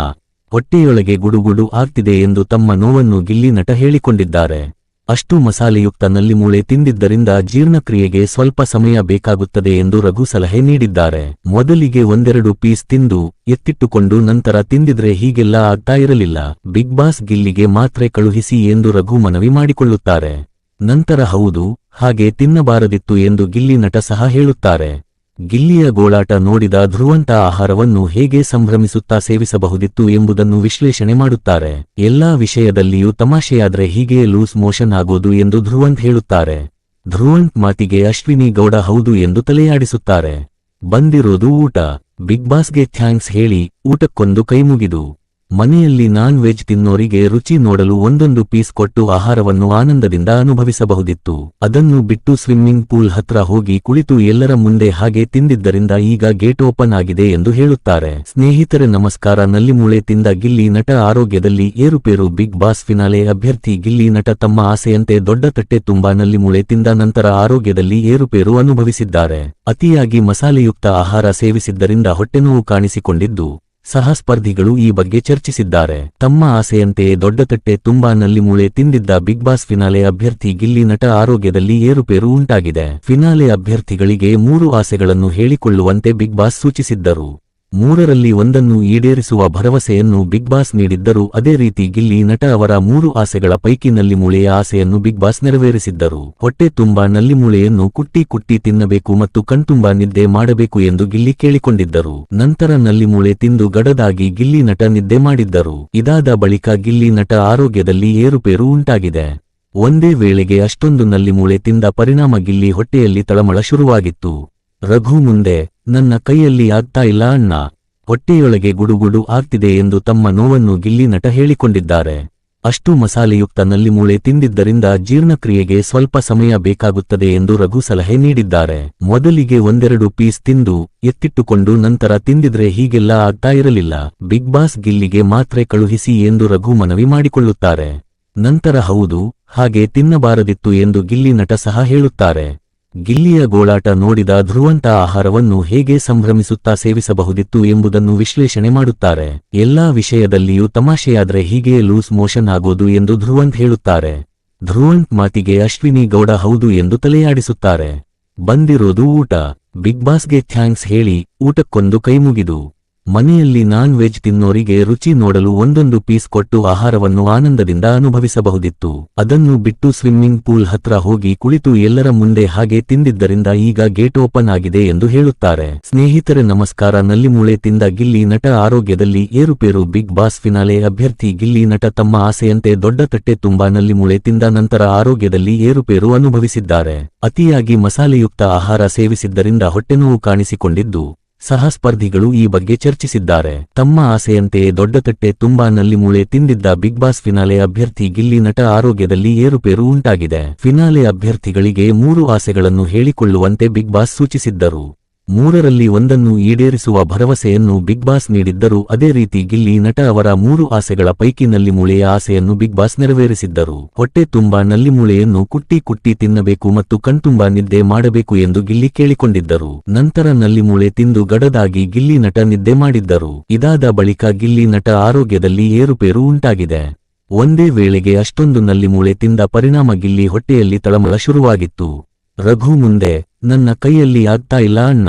ಹೊಟ್ಟೆಯೊಳಗೆ ಗುಡುಗುಡು ಆಗ್ತಿದೆ ಎಂದು ತಮ್ಮ ನೋವನ್ನು ಗಿಲ್ಲಿ ನಟ ಹೇಳಿಕೊಂಡಿದ್ದಾರೆ. ಅಷ್ಟು ಮಸಾಲೆಯುಕ್ತ ನಲ್ಲಿ ಮೂಳೆ ತಿಂದಿದ್ದರಿಂದ ಜೀರ್ಣಕ್ರಿಯೆಗೆ ಸ್ವಲ್ಪ ಸಮಯ ಬೇಕಾಗುತ್ತದೆ ಎಂದು ರಘು ಸಲಹೆ ನೀಡಿದ್ದಾರೆ. ಮೊದಲಿಗೆ ಒಂದೆರಡು ಪೀಸ್ ತಿಂದು, ಎತ್ತಿಟ್ಟುಕೊಂಡು ನಂತರ ತಿಂದಿದ್ರೆ ಹೀಗೆಲ್ಲ ಆಗ್ತಾ ಇರಲಿಲ್ಲ. ಬಿಗ್ ಬಾಸ್ ಗಿಲ್ಲಿಗೆ ಮಾತ್ರೆ ಕಳುಹಿಸಿ ಎಂದು ರಘು ಮನವಿ ಮಾಡಿಕೊಳ್ಳುತ್ತಾರೆ. ನಂತರ ಹೌದು, ಹಾಗೆ ತಿನ್ನಬಾರದಿತ್ತು ಎಂದು ಗಿಲ್ಲಿ ನಟ ಸಹ ಹೇಳುತ್ತಾರೆ. ಗಿಲ್ಲಿಯ ಗೋಳಾಟ ನೋಡಿದ ಧ್ರುವಂತ ಆಹಾರವನ್ನು ಹೇಗೆ ಸಂಭ್ರಮಿಸುತ್ತಾ ಸೇವಿಸಬಹುದಿತ್ತು ಎಂಬುದನ್ನು ವಿಶ್ಲೇಷಣೆ ಮಾಡುತ್ತಾರೆ. ಎಲ್ಲಾ ವಿಷಯದಲ್ಲಿಯೂ ತಮಾಷೆಯಾದ್ರೆ ಹೀಗೆ ಲೂಸ್ ಮೋಷನ್ ಆಗೋದು ಎಂದು ಧ್ರುವಂತ್ ಹೇಳುತ್ತಾರೆ. ಧ್ರುವಂತ್ ಮಾತಿಗೆ ಅಶ್ವಿನಿ ಗೌಡ ಹೌದು ಎಂದು ತಲೆಯಾಡಿಸುತ್ತಾರೆ. ಬಂದಿರೋದು ಊಟ. ಬಿಗ್ ಬಾಸ್ಗೆ ಥ್ಯಾಂಕ್ಸ್ ಹೇಳಿ ಊಟಕ್ಕೊಂದು ಕೈಮುಗಿದು. ಮನೆಯಲ್ಲಿ ನಾನ್ ವೆಜ್ ತಿನ್ನೋರಿಗೆ ರುಚಿ ನೋಡಲು ಒಂದೊಂದು ಪೀಸ್ ಕೊಟ್ಟು ಆಹಾರವನ್ನು ಆನಂದದಿಂದ ಅನುಭವಿಸಬಹುದಿತ್ತು. ಅದನ್ನು ಬಿಟ್ಟು ಸ್ವಿಮ್ಮಿಂಗ್ ಪೂಲ್ ಹತ್ರ ಹೋಗಿ ಕುಳಿತು ಎಲ್ಲರ ಮುಂದೆ ಹಾಗೆ ತಿಂದಿದ್ದರಿಂದ ಈಗ ಗೇಟ್ ಓಪನ್ ಆಗಿದೆ ಎಂದು ಹೇಳುತ್ತಾರೆ. ಸ್ನೇಹಿತರೆ, ನಮಸ್ಕಾರ. ನಲ್ಲಿಮೂಳೆ ತಿಂದ ಗಿಲ್ಲಿ ನಟ ಆರೋಗ್ಯದಲ್ಲಿ ಏರುಪೇರು. ಬಿಗ್ ಬಾಸ್ ಫಿನಾಲೆ ಅಭ್ಯರ್ಥಿ ಗಿಲ್ಲಿ ನಟ ತಮ್ಮ ಆಸೆಯಂತೆ ದೊಡ್ಡ ತಟ್ಟೆ ತುಂಬಾ ನಲ್ಲಿಮೂಳೆ ತಿಂದ ನಂತರ ಆರೋಗ್ಯದಲ್ಲಿ ಏರುಪೇರು ಅನುಭವಿಸಿದ್ದಾರೆ. ಅತಿಯಾಗಿ ಮಸಾಲೆಯುಕ್ತ ಆಹಾರ ಸೇವಿಸಿದ್ದರಿಂದ ಹೊಟ್ಟೆನೋವು ಕಾಣಿಸಿಕೊಂಡಿದ್ದು. ಸಹ ಸ್ಪರ್ಧಿಗಳು ಈ ಬಗ್ಗೆ ಚರ್ಚಿಸಿದ್ದಾರೆ. ತಮ್ಮ ಆಸೆಯಂತೆಯೇ ದೊಡ್ಡ ತಟ್ಟೆ ತುಂಬಾ ನಲ್ಲಿ ಮೂಳೆ ತಿಂದಿದ್ದ ಬಿಗ್ ಬಾಸ್ ಫಿನಾಲೆ ಅಭ್ಯರ್ಥಿ ಗಿಲ್ಲಿ ನಟ ಆರೋಗ್ಯದಲ್ಲಿ ಏರುಪೇರು ಉಂಟಾಗಿದೆ. ಫಿನಾಲೆ ಅಭ್ಯರ್ಥಿಗಳಿಗೆ ಮೂರು ಆಸೆಗಳನ್ನು ಹೇಳಿಕೊಳ್ಳುವಂತೆ ಬಿಗ್ ಬಾಸ್ ಸೂಚಿಸಿದ್ದರು. ಮೂರರಲ್ಲಿ ಒಂದನ್ನು ಈಡೇರಿಸುವ ಭರವಸೆಯನ್ನು ಬಿಗ್ ಬಾಸ್ ನೀಡಿದ್ದರು ಅದೇ ರೀತಿ ಗಿಲ್ಲಿ ನಟ ಅವರ ಮೂರು ಆಸೆಗಳ ಪೈಕಿ ನಲ್ಲಿಮೂಳೆಯ ಆಸೆಯನ್ನು ಬಿಗ್ ಬಾಸ್ ನೆರವೇರಿಸಿದ್ದರು. ಹೊಟ್ಟೆ ತುಂಬ ನಲ್ಲಿಮೂಳೆಯನ್ನು ಕುಟ್ಟಿ ಕುಟ್ಟಿ ತಿನ್ನಬೇಕು ಮತ್ತು ಕಣ್ತುಂಬ ನಿದ್ದೆ ಮಾಡಬೇಕು ಎಂದು ಗಿಲ್ಲಿ ಕೇಳಿಕೊಂಡಿದ್ದರು. ನಂತರ ನಲ್ಲಿಮೂಳೆ ತಿಂದು ಗಡದಾಗಿ ಗಿಲ್ಲಿ ನಟ ನಿದ್ದೆ ಮಾಡಿದ್ದರು. ಇದಾದ ಬಳಿಕ ಗಿಲ್ಲಿ ನಟ ಆರೋಗ್ಯದಲ್ಲಿ ಏರುಪೇರು ಉಂಟಾಗಿದೆ. ಒಂದೇ ವೇಳೆಗೆ ಅಷ್ಟೊಂದು ನಲ್ಲಿಮೂಳೆ ತಿಂದ ಪರಿಣಾಮ ಗಿಲ್ಲಿ ಹೊಟ್ಟೆಯಲ್ಲಿ ತಳಮಳ ಶುರುವಾಗಿತ್ತು. ರಘು ಮುಂದೆ, ನನ್ನ ಕೈಯಲ್ಲಿ ಆಗ್ತಾ ಇಲ್ಲ ಅಣ್ಣ. ಹೊಟ್ಟೆಯೊಳಗೆ ಗುಡುಗುಡು ಆಗ್ತಿದೆ ಎಂದು ತಮ್ಮ ನೋವನ್ನು ಗಿಲ್ಲಿ ನಟ ಹೇಳಿಕೊಂಡಿದ್ದಾರೆ. ಅಷ್ಟು ಮಸಾಲೆಯುಕ್ತ ನಲ್ಲಿಮೂಳೆ ತಿಂದಿದ್ದರಿಂದ ಜೀರ್ಣಕ್ರಿಯೆಗೆ ಸ್ವಲ್ಪ ಸಮಯ ಬೇಕಾಗುತ್ತದೆ ಎಂದು ರಘು ಸಲಹೆ ನೀಡಿದ್ದಾರೆ. ಮೊದಲಿಗೆ ಒಂದೆರಡು ಪೀಸ್ ತಿಂದು, ಎತ್ತಿಟ್ಟುಕೊಂಡು ನಂತರ ತಿಂದಿದ್ರೆ ಹೀಗೆಲ್ಲ ಆಗ್ತಾ ಇರಲಿಲ್ಲ. ಬಿಗ್ ಬಾಸ್ ಗಿಲ್ಲಿಗೆ ಮಾತ್ರೆ ಕಳುಹಿಸಿ ಎಂದು ರಘು ಮನವಿ ಮಾಡಿಕೊಳ್ಳುತ್ತಾರೆ. ನಂತರ ಹೌದು, ಹಾಗೆ ತಿನ್ನಬಾರದಿತ್ತು ಎಂದು ಗಿಲ್ಲಿ ನಟ ಸಹ ಹೇಳುತ್ತಾರೆ. ಗಿಲ್ಲಿಯ ಗೋಳಾಟ ನೋಡಿದ ಧ್ರುವಂತ ಆಹಾರವನ್ನು ಹೇಗೆ ಸಂಭ್ರಮಿಸುತ್ತಾ ಸೇವಿಸಬಹುದಿತ್ತು ಎಂಬುದನ್ನು ವಿಶ್ಲೇಷಣೆ ಮಾಡುತ್ತಾರೆ. ಎಲ್ಲಾ ವಿಷಯದಲ್ಲಿಯೂ ತಮಾಷೆಯಾದ್ರೆ ಹೀಗೆ ಲೂಸ್ ಮೋಷನ್ ಆಗೋದು ಎಂದು ಧ್ರುವಂತ್ ಹೇಳುತ್ತಾರೆ. ಧ್ರುವಂತ್ ಮಾತಿಗೆ ಅಶ್ವಿನಿ ಗೌಡ ಹೌದು ಎಂದು ತಲೆಯಾಡಿಸುತ್ತಾರೆ. ಬಂದಿರೋದು ಊಟ. ಬಿಗ್ ಬಾಸ್ಗೆ ಥ್ಯಾಂಕ್ಸ್ ಹೇಳಿ ಊಟಕ್ಕೊಂದು ಕೈಮುಗಿದು ಮನೆಯಲ್ಲಿ ನಾನ್ ವೆಜ್ ತಿನ್ನೋರಿಗೆ ರುಚಿ ನೋಡಲು ಒಂದೊಂದು ಪೀಸ್ ಕೊಟ್ಟು ಆಹಾರವನ್ನು ಆನಂದದಿಂದ ಅನುಭವಿಸಬಹುದಿತ್ತು. ಅದನ್ನು ಬಿಟ್ಟು ಸ್ವಿಮ್ಮಿಂಗ್ ಪೂಲ್ ಹತ್ರ ಹೋಗಿ ಕುಳಿತು ಎಲ್ಲರ ಮುಂದೆ ಹಾಗೆ ತಿಂದಿದ್ದರಿಂದ ಈಗ ಗೇಟ್ ಓಪನ್ ಆಗಿದೆ ಎಂದು ಹೇಳುತ್ತಾರೆ. ಸ್ನೇಹಿತರೆ ನಮಸ್ಕಾರ, ನಲ್ಲಿಮೂಳೆ ತಿಂದ ಗಿಲ್ಲಿ ನಟ ಆರೋಗ್ಯದಲ್ಲಿ ಏರುಪೇರು, ಬಿಗ್ ಬಾಸ್ ಫಿನಾಲೆ ಅಭ್ಯರ್ಥಿ ಗಿಲ್ಲಿ ನಟ ತಮ್ಮ ಆಸೆಯಂತೆ ದೊಡ್ಡ ತಟ್ಟೆ ತುಂಬಾ ನಲ್ಲಿಮೂಳೆ ತಿಂದ ನಂತರ ಆರೋಗ್ಯದಲ್ಲಿ ಏರುಪೇರು ಅನುಭವಿಸಿದ್ದಾರೆ. ಅತಿಯಾಗಿ ಮಸಾಲೆಯುಕ್ತ ಆಹಾರ ಸೇವಿಸಿದ್ದರಿಂದ ಹೊಟ್ಟೆನೋವು ಕಾಣಿಸಿಕೊಂಡಿದ್ದು. ಸಹ ಸ್ಪರ್ಧಿಗಳು ಈ ಬಗ್ಗೆ ಚರ್ಚಿಸಿದ್ದಾರೆ. ತಮ್ಮ ಆಸೆಯಂತೆಯೇ ದೊಡ್ಡ ತಟ್ಟೆ ತುಂಬಾ ನಲ್ಲಿ ಮೂಳೆ ತಿಂದಿದ್ದ ಬಿಗ್ ಬಾಸ್ ಫಿನಾಲೆ ಅಭ್ಯರ್ಥಿ ಗಿಲ್ಲಿ ನಟ ಆರೋಗ್ಯದಲ್ಲಿ ಏರುಪೇರು ಉಂಟಾಗಿದೆ. ಫಿನಾಲೆ ಅಭ್ಯರ್ಥಿಗಳಿಗೆ ಮೂರು ಆಸೆಗಳನ್ನು ಹೇಳಿಕೊಳ್ಳುವಂತೆ ಬಿಗ್ ಬಾಸ್ ಸೂಚಿಸಿದ್ದರು. ಮೂರರಲ್ಲಿ ಒಂದನ್ನು ಈಡೇರಿಸುವ ಭರವಸೆಯನ್ನು ಬಿಗ್ ಬಾಸ್ ನೀಡಿದ್ದರು ಅದೇ ರೀತಿ ಗಿಲ್ಲಿ ನಟ ಅವರ ಮೂರು ಆಸೆಗಳ ಪೈಕಿ ನಲ್ಲಿಮೂಳೆಯ ಆಸೆಯನ್ನು ಬಿಗ್ ಬಾಸ್ ನೆರವೇರಿಸಿದ್ದರು. ಹೊಟ್ಟೆ ತುಂಬ ನಲ್ಲಿಮೂಳೆಯನ್ನು ಕುಟ್ಟಿ ಕುಟ್ಟಿ ತಿನ್ನಬೇಕು ಮತ್ತು ಕಣ್ತುಂಬ ನಿದ್ದೆ ಮಾಡಬೇಕು ಎಂದು ಗಿಲ್ಲಿ ಕೇಳಿಕೊಂಡಿದ್ದರು. ನಂತರ ನಲ್ಲಿಮೂಳೆ ತಿಂದು ಗಡದಾಗಿ ಗಿಲ್ಲಿ ನಟ ನಿದ್ದೆ ಮಾಡಿದ್ದರು. ಇದಾದ ಬಳಿಕ ಗಿಲ್ಲಿ ನಟ ಆರೋಗ್ಯದಲ್ಲಿ ಏರುಪೇರು ಉಂಟಾಗಿದೆ. ಒಂದೇ ವೇಳೆಗೆ ಅಷ್ಟೊಂದು ನಲ್ಲಿಮೂಳೆ ತಿಂದ ಪರಿಣಾಮ ಗಿಲ್ಲಿ ಹೊಟ್ಟೆಯಲ್ಲಿ ತಳಮಳ ಶುರುವಾಗಿತ್ತು. ರಘು ಮುಂದೆ ನನ್ನ ಕೈಯಲ್ಲಿ ಆಗ್ತಾ ಇಲ್ಲ ಅಣ್ಣ.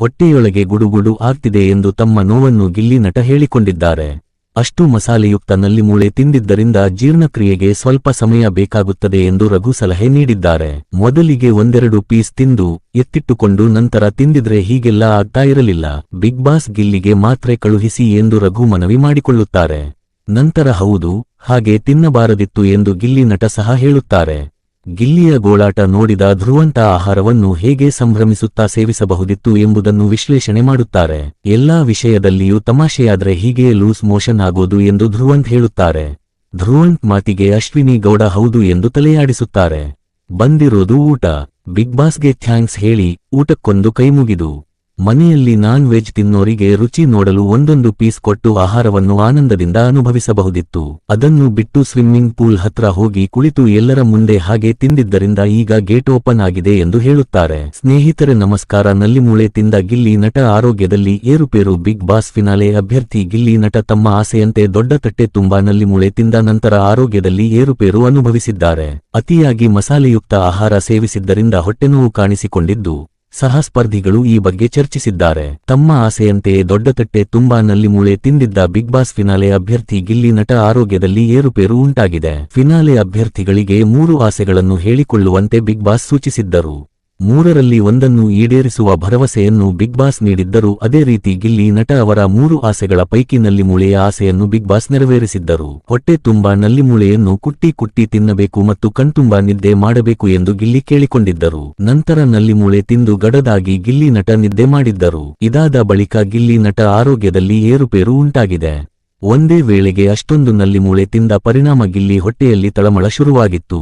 ಹೊಟ್ಟೆಯೊಳಗೆ ಗುಡುಗುಡು ಆಗ್ತಿದೆ ಎಂದು ತಮ್ಮ ನೋವನ್ನು ಗಿಲ್ಲಿ ನಟ ಹೇಳಿಕೊಂಡಿದ್ದಾರೆ. ಅಷ್ಟು ಮಸಾಲೆಯುಕ್ತ ನಲ್ಲಿಮೂಳೆ ತಿಂದಿದ್ದರಿಂದ ಜೀರ್ಣಕ್ರಿಯೆಗೆ ಸ್ವಲ್ಪ ಸಮಯ ಬೇಕಾಗುತ್ತದೆ ಎಂದು ರಘು ಸಲಹೆ ನೀಡಿದ್ದಾರೆ. ಮೊದಲಿಗೆ ಒಂದೆರಡು ಪೀಸ್ ತಿಂದು, ಎತ್ತಿಟ್ಟುಕೊಂಡು ನಂತರ ತಿಂದಿದ್ರೆ ಹೀಗೆಲ್ಲ ಆಗ್ತಾ ಇರಲಿಲ್ಲ. ಬಿಗ್ ಬಾಸ್ ಗಿಲ್ಲಿಗೆ ಮಾತ್ರೆ ಕಳುಹಿಸಿ ಎಂದು ರಘು ಮನವಿ ಮಾಡಿಕೊಳ್ಳುತ್ತಾರೆ. ನಂತರ ಹೌದು, ಹಾಗೆ ತಿನ್ನಬಾರದಿತ್ತು ಎಂದು ಗಿಲ್ಲಿ ನಟ ಸಹ ಹೇಳುತ್ತಾರೆ. ಗಿಲ್ಲಿಯ ಗೋಳಾಟ ನೋಡಿದ ಧ್ರುವಂತ ಆಹಾರವನ್ನು ಹೇಗೆ ಸಂಭ್ರಮಿಸುತ್ತಾ ಸೇವಿಸಬಹುದಿತ್ತು ಎಂಬುದನ್ನು ವಿಶ್ಲೇಷಣೆ ಮಾಡುತ್ತಾರೆ. ಎಲ್ಲಾ ವಿಷಯದಲ್ಲಿಯೂ ತಮಾಷೆಯಾದ್ರೆ ಹೀಗೆ ಲೂಸ್ ಮೋಷನ್ ಆಗೋದು ಎಂದು ಧ್ರುವಂತ್ ಹೇಳುತ್ತಾರೆ. ಧ್ರುವಂತ್ ಮಾತಿಗೆ ಅಶ್ವಿನಿ ಗೌಡ ಹೌದು ಎಂದು ತಲೆಯಾಡಿಸುತ್ತಾರೆ. ಬಂದಿರೋದು ಊಟ. ಬಿಗ್ ಬಾಸ್ಗೆ ಥ್ಯಾಂಕ್ಸ್ ಹೇಳಿ ಊಟಕ್ಕೊಂದು ಕೈಮುಗಿದು. ಮನೆಯಲ್ಲಿ ನಾನ್ ವೆಜ್ ತಿನ್ನೋರಿಗೆ ರುಚಿ ನೋಡಲು ಒಂದೊಂದು ಪೀಸ್ ಕೊಟ್ಟು ಆಹಾರವನ್ನು ಆನಂದದಿಂದ ಅನುಭವಿಸಬಹುದಿತ್ತು. ಅದನ್ನು ಬಿಟ್ಟು ಸ್ವಿಮ್ಮಿಂಗ್ ಪೂಲ್ ಹತ್ರ ಹೋಗಿ ಕುಳಿತು ಎಲ್ಲರ ಮುಂದೆ ಹಾಗೆ ತಿಂದಿದ್ದರಿಂದ ಈಗ ಗೇಟ್ ಓಪನ್ ಆಗಿದೆ ಎಂದು ಹೇಳುತ್ತಾರೆ. ಸ್ನೇಹಿತರೆ, ನಮಸ್ಕಾರ. ನಲ್ಲಿಮೂಳೆ ತಿಂದ ಗಿಲ್ಲಿ ನಟ ಆರೋಗ್ಯದಲ್ಲಿ ಏರುಪೇರು ಬಿಗ್ ಬಾಸ್ ಫಿನಾಲೆ ಅಭ್ಯರ್ಥಿ ಗಿಲ್ಲಿ ನಟ ತಮ್ಮ ಆಸೆಯಂತೆ ದೊಡ್ಡ ತಟ್ಟೆ ತುಂಬಾ ನಲ್ಲಿಮೂಳೆ ತಿಂದ ನಂತರ ಆರೋಗ್ಯದಲ್ಲಿ ಏರುಪೇರು ಅನುಭವಿಸಿದ್ದಾರೆ. ಅತಿಯಾಗಿ ಮಸಾಲೆಯುಕ್ತ ಆಹಾರ ಸೇವಿಸಿದ್ದರಿಂದ ಹೊಟ್ಟೆನೋವು ಕಾಣಿಸಿಕೊಂಡಿದ್ದು. ಸಹ ಸ್ಪರ್ಧಿಗಳು ಈ ಬಗ್ಗೆ ಚರ್ಚಿಸಿದ್ದಾರೆ. ತಮ್ಮ ಆಸೆಯಂತೆಯೇ ದೊಡ್ಡ ತಟ್ಟೆ ತುಂಬಾ ನಲ್ಲಿಮೂಳೆ ತಿಂದಿದ್ದ ಬಿಗ್ ಬಾಸ್ ಫಿನಾಲೆ ಅಭ್ಯರ್ಥಿ ಗಿಲ್ಲಿ ನಟ ಆರೋಗ್ಯದಲ್ಲಿ ಏರುಪೇರು ಉಂಟಾಗಿದೆ. ಫಿನಾಲೆ ಅಭ್ಯರ್ಥಿಗಳಿಗೆ ಮೂರು ಆಸೆಗಳನ್ನು ಹೇಳಿಕೊಳ್ಳುವಂತೆ ಬಿಗ್ ಬಾಸ್ ಸೂಚಿಸಿದ್ದರು. ಮೂರರಲ್ಲಿ ಒಂದನ್ನು ಈಡೇರಿಸುವ ಭರವಸೆಯನ್ನು ಬಿಗ್ ಬಾಸ್ ನೀಡಿದ್ದರು. ಅದೇ ರೀತಿ ಗಿಲ್ಲಿ ನಟ ಅವರ ಮೂರು ಆಸೆಗಳ ಪೈಕಿ ನಲ್ಲಿಮೂಳೆಯ ಆಸೆಯನ್ನು ಬಿಗ್ ಬಾಸ್ ನೆರವೇರಿಸಿದ್ದರು. ಹೊಟ್ಟೆ ತುಂಬಾ ನಲ್ಲಿಮೂಳೆಯನ್ನು ಕುಟ್ಟಿ ಕುಟ್ಟಿ ತಿನ್ನಬೇಕು ಮತ್ತು ಕಣ್ತುಂಬ ನಿದ್ದೆ ಮಾಡಬೇಕು ಎಂದು ಗಿಲ್ಲಿ ಕೇಳಿಕೊಂಡಿದ್ದರು. ನಂತರ ನಲ್ಲಿಮೂಳೆ ತಿಂದು ಗಡದಾಗಿ ಗಿಲ್ಲಿ ನಟ ನಿದ್ದೆ ಮಾಡಿದ್ದರು. ಇದಾದ ಬಳಿಕ ಗಿಲ್ಲಿ ನಟ ಆರೋಗ್ಯದಲ್ಲಿ ಏರುಪೇರು ಉಂಟಾಗಿದೆ. ಒಂದೇ ವೇಳೆಗೆ ಅಷ್ಟೊಂದು ನಲ್ಲಿಮೂಳೆ ತಿಂದ ಪರಿಣಾಮ ಗಿಲ್ಲಿ ಹೊಟ್ಟೆಯಲ್ಲಿ ತಳಮಳ ಶುರುವಾಗಿತ್ತು.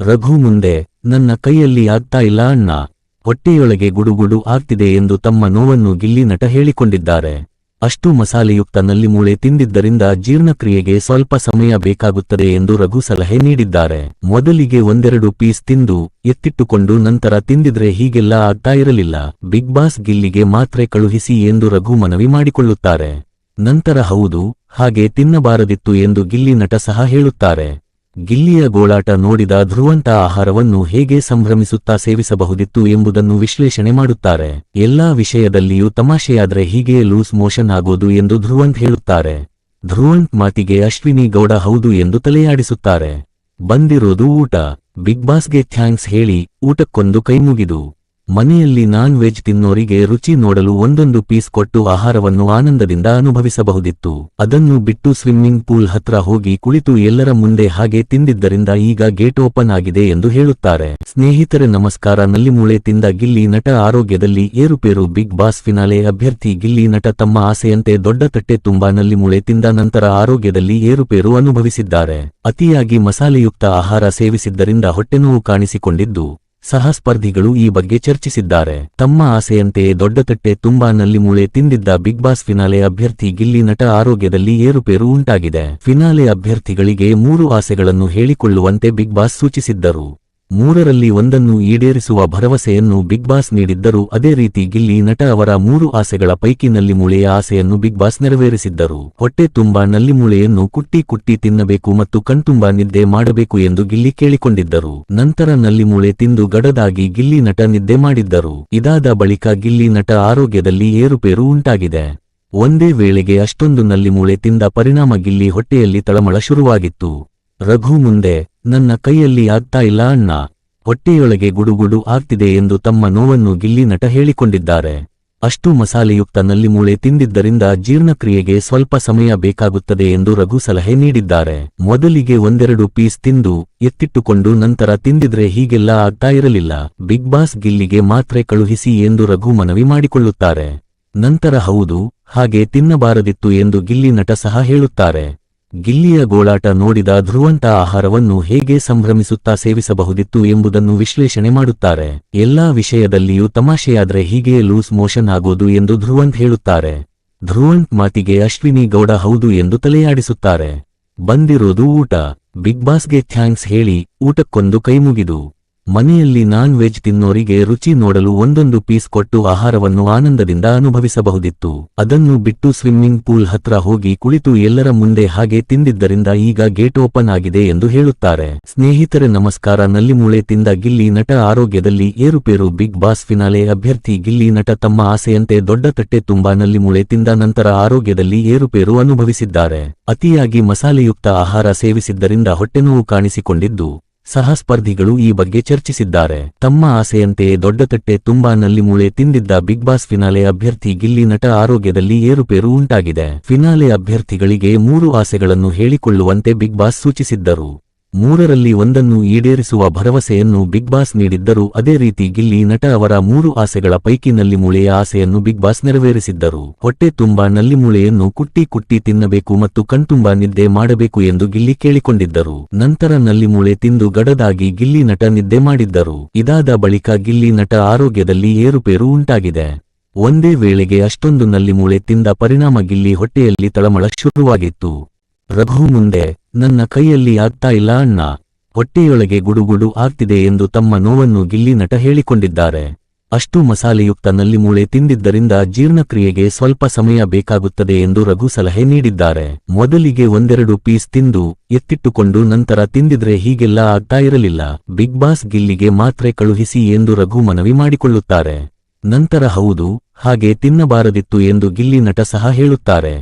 ರಘು ಮುಂದೆ, ನನ್ನ ಕೈಯಲ್ಲಿ ಆಗ್ತಾ ಇಲ್ಲ ಅಣ್ಣ. ಹೊಟ್ಟೆಯೊಳಗೆ ಗುಡುಗುಡು ಆಗ್ತಿದೆ ಎಂದು ತಮ್ಮ ನೋವನ್ನು ಗಿಲ್ಲಿ ನಟ ಹೇಳಿಕೊಂಡಿದ್ದಾರೆ. ಅಷ್ಟು ಮಸಾಲೆಯುಕ್ತ ನಲ್ಲಿಮೂಳೆ ತಿಂದಿದ್ದರಿಂದ ಜೀರ್ಣಕ್ರಿಯೆಗೆ ಸ್ವಲ್ಪ ಸಮಯ ಬೇಕಾಗುತ್ತದೆ ಎಂದು ರಘು ಸಲಹೆ ನೀಡಿದ್ದಾರೆ. ಮೊದಲಿಗೆ ಒಂದೆರಡು ಪೀಸ್ ತಿಂದು, ಎತ್ತಿಟ್ಟುಕೊಂಡು ನಂತರ ತಿಂದಿದ್ರೆ ಹೀಗೆಲ್ಲ ಆಗ್ತಾ ಇರಲಿಲ್ಲ. ಬಿಗ್ ಬಾಸ್ ಗಿಲ್ಲಿಗೆ ಮಾತ್ರೆ ಕಳುಹಿಸಿ ಎಂದು ರಘು ಮನವಿ ಮಾಡಿಕೊಳ್ಳುತ್ತಾರೆ. ನಂತರ ಹೌದು, ಹಾಗೆ ತಿನ್ನಬಾರದಿತ್ತು ಎಂದು ಗಿಲ್ಲಿ ನಟ ಸಹ ಹೇಳುತ್ತಾರೆ. ಗಿಲ್ಲಿಯ ಗೋಳಾಟ ನೋಡಿದ ಧ್ರುವಂತ ಆಹಾರವನ್ನು ಹೇಗೆ ಸಂಭ್ರಮಿಸುತ್ತಾ ಸೇವಿಸಬಹುದಿತ್ತು ಎಂಬುದನ್ನು ವಿಶ್ಲೇಷಣೆ ಮಾಡುತ್ತಾರೆ. ಎಲ್ಲಾ ವಿಷಯದಲ್ಲಿಯೂ ತಮಾಷೆಯಾದ್ರೆ ಹೀಗೆ ಲೂಸ್ ಮೋಷನ್ ಆಗೋದು ಎಂದು ಧ್ರುವಂತ್ ಹೇಳುತ್ತಾರೆ. ಧ್ರುವಂತ್ ಮಾತಿಗೆ ಅಶ್ವಿನಿ ಗೌಡ ಹೌದು ಎಂದು ತಲೆಯಾಡಿಸುತ್ತಾರೆ. ಬಂದಿರೋದು ಊಟ. ಬಿಗ್ ಬಾಸ್ಗೆ ಥ್ಯಾಂಕ್ಸ್ ಹೇಳಿ ಊಟಕ್ಕೊಂದು ಕೈಮುಗಿದು ಮನೆಯಲ್ಲಿ ನಾನ್ ವೆಜ್ ತಿನ್ನೋರಿಗೆ ರುಚಿ ನೋಡಲು ಒಂದೊಂದು ಪೀಸ್ ಕೊಟ್ಟು ಆಹಾರವನ್ನು ಆನಂದದಿಂದ ಅನುಭವಿಸಬಹುದಿತ್ತು. ಅದನ್ನು ಬಿಟ್ಟು ಸ್ವಿಮ್ಮಿಂಗ್ ಪೂಲ್ ಹತ್ರ ಹೋಗಿ ಕುಳಿತು ಎಲ್ಲರ ಮುಂದೆ ಹಾಗೆ ತಿಂದಿದ್ದರಿಂದ ಈಗ ಗೇಟ್ ಓಪನ್ ಆಗಿದೆ ಎಂದು ಹೇಳುತ್ತಾರೆ. ಸ್ನೇಹಿತರೆ, ನಮಸ್ಕಾರ. ನಲ್ಲಿಮೂಳೆ ತಿಂದ ಗಿಲ್ಲಿ ನಟ ಆರೋಗ್ಯದಲ್ಲಿ ಏರುಪೇರು ಬಿಗ್ ಬಾಸ್ ಫಿನಾಲೆ ಅಭ್ಯರ್ಥಿ ಗಿಲ್ಲಿ ನಟ ತಮ್ಮ ಆಸೆಯಂತೆ ದೊಡ್ಡ ತಟ್ಟೆ ತುಂಬಾ ನಲ್ಲಿಮೂಳೆ ತಿಂದ ನಂತರ ಆರೋಗ್ಯದಲ್ಲಿ ಏರುಪೇರು ಅನುಭವಿಸಿದ್ದಾರೆ. ಅತಿಯಾಗಿ ಮಸಾಲೆಯುಕ್ತ ಆಹಾರ ಸೇವಿಸಿದ್ದರಿಂದ ಹೊಟ್ಟೆನೋವು ಕಾಣಿಸಿಕೊಂಡಿದ್ದು. ಸಹ ಸ್ಪರ್ಧಿಗಳು ಈ ಬಗ್ಗೆ ಚರ್ಚಿಸಿದ್ದಾರೆ. ತಮ್ಮ ಆಸೆಯಂತೆಯೇ ದೊಡ್ಡ ತಟ್ಟೆ ತುಂಬಾ ನಲ್ಲಿಮೂಳೆ ತಿಂದಿದ್ದ ಬಿಗ್ ಬಾಸ್ ಫಿನಾಲೆ ಅಭ್ಯರ್ಥಿ ಗಿಲ್ಲಿ ನಟ ಆರೋಗ್ಯದಲ್ಲಿ ಏರುಪೇರು ಉಂಟಾಗಿದೆ. ಫಿನಾಲೆ ಅಭ್ಯರ್ಥಿಗಳಿಗೆ ಮೂರು ಆಸೆಗಳನ್ನು ಹೇಳಿಕೊಳ್ಳುವಂತೆ ಬಿಗ್ ಬಾಸ್ ಸೂಚಿಸಿದ್ದರು. ಮೂರರಲ್ಲಿ ಒಂದನ್ನು ಈಡೇರಿಸುವ ಭರವಸೆಯನ್ನು ಬಿಗ್ ಬಾಸ್ ನೀಡಿದ್ದರು ಅದೇ ರೀತಿ ಗಿಲ್ಲಿ ನಟ ಅವರ ಮೂರು ಆಸೆಗಳ ಪೈಕಿ ನಲ್ಲಿಮೂಳೆಯ ಆಸೆಯನ್ನು ಬಿಗ್ ಬಾಸ್ ನೆರವೇರಿಸಿದ್ದರು. ಹೊಟ್ಟೆ ತುಂಬಾ ನಲ್ಲಿಮೂಳೆಯನ್ನು ಕುಟ್ಟಿ ಕುಟ್ಟಿ ತಿನ್ನಬೇಕು ಮತ್ತು ಕಣ್ತುಂಬ ನಿದ್ದೆ ಮಾಡಬೇಕು ಎಂದು ಗಿಲ್ಲಿ ಕೇಳಿಕೊಂಡಿದ್ದರು. ನಂತರ ನಲ್ಲಿಮೂಳೆ ತಿಂದು ಗಡದಾಗಿ ಗಿಲ್ಲಿ ನಟ ನಿದ್ದೆ ಮಾಡಿದ್ದರು. ಇದಾದ ಬಳಿಕ ಗಿಲ್ಲಿ ನಟ ಆರೋಗ್ಯದಲ್ಲಿ ಏರುಪೇರು ಉಂಟಾಗಿದೆ. ಒಂದೇ ವೇಳೆಗೆ ಅಷ್ಟೊಂದು ನಲ್ಲಿಮೂಳೆ ತಿಂದ ಪರಿಣಾಮ ಗಿಲ್ಲಿ ಹೊಟ್ಟೆಯಲ್ಲಿ ತಳಮಳ ಶುರುವಾಗಿತ್ತು. ರಘು ಮುಂದೆ ನನ್ನ ಕೈಯಲ್ಲಿ ಆಗ್ತಾ ಇಲ್ಲ ಅಣ್ಣ. ಹೊಟ್ಟೆಯೊಳಗೆ ಗುಡುಗುಡು ಆಗ್ತಿದೆ ಎಂದು ತಮ್ಮ ನೋವನ್ನು ಗಿಲ್ಲಿ ನಟ ಹೇಳಿಕೊಂಡಿದ್ದಾರೆ. ಅಷ್ಟು ಮಸಾಲೆಯುಕ್ತ ನಲ್ಲಿಮೂಳೆ ತಿಂದಿದ್ದರಿಂದ ಜೀರ್ಣಕ್ರಿಯೆಗೆ ಸ್ವಲ್ಪ ಸಮಯ ಬೇಕಾಗುತ್ತದೆ ಎಂದು ರಘು ಸಲಹೆ ನೀಡಿದ್ದಾರೆ. ಮೊದಲಿಗೆ ಒಂದೆರಡು ಪೀಸ್ ತಿಂದು, ಎತ್ತಿಟ್ಟುಕೊಂಡು ನಂತರ ತಿಂದಿದ್ರೆ ಹೀಗೆಲ್ಲ ಆಗ್ತಾ ಇರಲಿಲ್ಲ. ಬಿಗ್ ಬಾಸ್ ಗಿಲ್ಲಿಗೆ ಮಾತ್ರೆ ಕಳುಹಿಸಿ ಎಂದು ರಘು ಮನವಿ ಮಾಡಿಕೊಳ್ಳುತ್ತಾರೆ. ನಂತರ ಹೌದು, ಹಾಗೆ ತಿನ್ನಬಾರದಿತ್ತು ಎಂದು ಗಿಲ್ಲಿ ನಟ ಸಹ ಹೇಳುತ್ತಾರೆ. ಗಿಲ್ಲಿಯ ಗೋಳಾಟ ನೋಡಿದ ಧ್ರುವಂತ ಆಹಾರವನ್ನು ಹೇಗೆ ಸಂಭ್ರಮಿಸುತ್ತಾ ಸೇವಿಸಬಹುದಿತ್ತು ಎಂಬುದನ್ನು ವಿಶ್ಲೇಷಣೆ ಮಾಡುತ್ತಾರೆ. ಎಲ್ಲಾ ವಿಷಯದಲ್ಲಿಯೂ ತಮಾಷೆಯಾದ್ರೆ ಹೀಗೆ ಲೂಸ್ ಮೋಷನ್ ಆಗೋದು ಎಂದು ಧ್ರುವಂತ್ ಹೇಳುತ್ತಾರೆ. ಧ್ರುವಂತ್ ಮಾತಿಗೆ ಅಶ್ವಿನಿ ಗೌಡ ಹೌದು ಎಂದು ತಲೆಯಾಡಿಸುತ್ತಾರೆ. ಬಂದಿರೋದು ಊಟ. ಬಿಗ್ ಬಾಸ್ಗೆ ಥ್ಯಾಂಕ್ಸ್ ಹೇಳಿ ಊಟಕ್ಕೊಂದು ಕೈಮುಗಿದು. ಮನೆಯಲ್ಲಿ ನಾನ್ ವೆಜ್ ತಿನ್ನೋರಿಗೆ ರುಚಿ ನೋಡಲು ಒಂದೊಂದು ಪೀಸ್ ಕೊಟ್ಟು ಆಹಾರವನ್ನು ಆನಂದದಿಂದ ಅನುಭವಿಸಬಹುದಿತ್ತು. ಅದನ್ನು ಬಿಟ್ಟು ಸ್ವಿಮ್ಮಿಂಗ್ ಪೂಲ್ ಹತ್ರ ಹೋಗಿ ಕುಳಿತು ಎಲ್ಲರ ಮುಂದೆ ಹಾಗೆ ತಿಂದಿದ್ದರಿಂದ ಈಗ ಗೇಟ್ ಓಪನ್ ಆಗಿದೆ ಎಂದು ಹೇಳುತ್ತಾರೆ. ಸ್ನೇಹಿತರೆ, ನಮಸ್ಕಾರ. ನಲ್ಲಿಮೂಳೆ ತಿಂದ ಗಿಲ್ಲಿ ನಟ ಆರೋಗ್ಯದಲ್ಲಿ ಏರುಪೇರು ಬಿಗ್ ಬಾಸ್ ಫಿನಾಲೆ ಅಭ್ಯರ್ಥಿ ಗಿಲ್ಲಿ ನಟ ತಮ್ಮ ಆಸೆಯಂತೆ ದೊಡ್ಡ ತಟ್ಟೆ ತುಂಬಾ ನಲ್ಲಿಮೂಳೆ ತಿಂದ ನಂತರ ಆರೋಗ್ಯದಲ್ಲಿ ಏರುಪೇರು ಅನುಭವಿಸಿದ್ದಾರೆ. ಅತಿಯಾಗಿ ಮಸಾಲೆಯುಕ್ತ ಆಹಾರ ಸೇವಿಸಿದ್ದರಿಂದ ಹೊಟ್ಟೆನೋವು ಕಾಣಿಸಿಕೊಂಡಿದ್ದು. ಸಹ ಸ್ಪರ್ಧಿಗಳು ಈ ಬಗ್ಗೆ ಚರ್ಚಿಸಿದ್ದಾರೆ. ತಮ್ಮ ಆಸೆಯಂತೆಯೇ ದೊಡ್ಡ ತಟ್ಟೆ ತುಂಬಾ ನಲ್ಲಿ ಮೂಳೆ ತಿಂದಿದ್ದ ಬಿಗ್ ಬಾಸ್ ಫಿನಾಲೆ ಅಭ್ಯರ್ಥಿ ಗಿಲ್ಲಿ ನಟ ಆರೋಗ್ಯದಲ್ಲಿ ಏರುಪೇರು ಉಂಟಾಗಿದೆ. ಫಿನಾಲೆ ಅಭ್ಯರ್ಥಿಗಳಿಗೆ ಮೂರು ಆಸೆಗಳನ್ನು ಹೇಳಿಕೊಳ್ಳುವಂತೆ ಬಿಗ್ ಬಾಸ್ ಸೂಚಿಸಿದ್ದರು. ಮೂರರಲ್ಲಿ ಒಂದನ್ನು ಈಡೇರಿಸುವ ಭರವಸೆಯನ್ನು ಬಿಗ್ ಬಾಸ್ ನೀಡಿದ್ದರು ಅದೇ ರೀತಿ ಗಿಲ್ಲಿ ನಟ ಅವರ ಮೂರು ಆಸೆಗಳ ಪೈಕಿ ನಲ್ಲಿಮೂಳೆಯ ಆಸೆಯನ್ನು ಬಿಗ್ ಬಾಸ್ ನೆರವೇರಿಸಿದ್ದರು. ಹೊಟ್ಟೆ ತುಂಬಾ ನಲ್ಲಿಮೂಳೆಯನ್ನು ಕುಟ್ಟಿ ಕುಟ್ಟಿ ತಿನ್ನಬೇಕು ಮತ್ತು ಕಣ್ತುಂಬ ನಿದ್ದೆ ಮಾಡಬೇಕು ಎಂದು ಗಿಲ್ಲಿ ಕೇಳಿಕೊಂಡಿದ್ದರು. ನಂತರ ನಲ್ಲಿಮೂಳೆ ತಿಂದು ಗಡದಾಗಿ ಗಿಲ್ಲಿ ನಟ ನಿದ್ದೆ ಮಾಡಿದ್ದರು. ಇದಾದ ಬಳಿಕ ಗಿಲ್ಲಿ ನಟ ಆರೋಗ್ಯದಲ್ಲಿ ಏರುಪೇರು ಉಂಟಾಗಿದೆ. ಒಂದೇ ವೇಳೆಗೆ ಅಷ್ಟೊಂದು ನಲ್ಲಿಮೂಳೆ ತಿಂದ ಪರಿಣಾಮ ಗಿಲ್ಲಿ ಹೊಟ್ಟೆಯಲ್ಲಿ ತಳಮಳ ಶುರುವಾಗಿತ್ತು. ರಘು ಮುಂದೆ ನನ್ನ ಕೈಯಲ್ಲಿ ಆಗ್ತಾ ಇಲ್ಲ ಅಣ್ಣ. ಹೊಟ್ಟೆಯೊಳಗೆ ಗುಡುಗುಡು ಆಗ್ತಿದೆ ಎಂದು ತಮ್ಮ ನೋವನ್ನು ಗಿಲ್ಲಿ ನಟ ಹೇಳಿಕೊಂಡಿದ್ದಾರೆ. ಅಷ್ಟು ಮಸಾಲೆಯುಕ್ತ ನಲ್ಲಿ ಮೂಳೆ ತಿಂದಿದ್ದರಿಂದ ಜೀರ್ಣಕ್ರಿಯೆಗೆ ಸ್ವಲ್ಪ ಸಮಯ ಬೇಕಾಗುತ್ತದೆ ಎಂದು ರಘು ಸಲಹೆ ನೀಡಿದ್ದಾರೆ. ಮೊದಲಿಗೆ ಒಂದೆರಡು ಪೀಸ್ ತಿಂದು, ಎತ್ತಿಟ್ಟುಕೊಂಡು ನಂತರ ತಿಂದಿದ್ರೆ ಹೀಗೆಲ್ಲ ಆಗ್ತಾ ಇರಲಿಲ್ಲ. ಬಿಗ್ ಬಾಸ್ ಗಿಲ್ಲಿಗೆ ಮಾತ್ರೆ ಕಳುಹಿಸಿ ಎಂದು ರಘು ಮನವಿ ಮಾಡಿಕೊಳ್ಳುತ್ತಾರೆ. ನಂತರ ಹೌದು, ಹಾಗೆ ತಿನ್ನಬಾರದಿತ್ತು ಎಂದು ಗಿಲ್ಲಿ ನಟ ಸಹ ಹೇಳುತ್ತಾರೆ.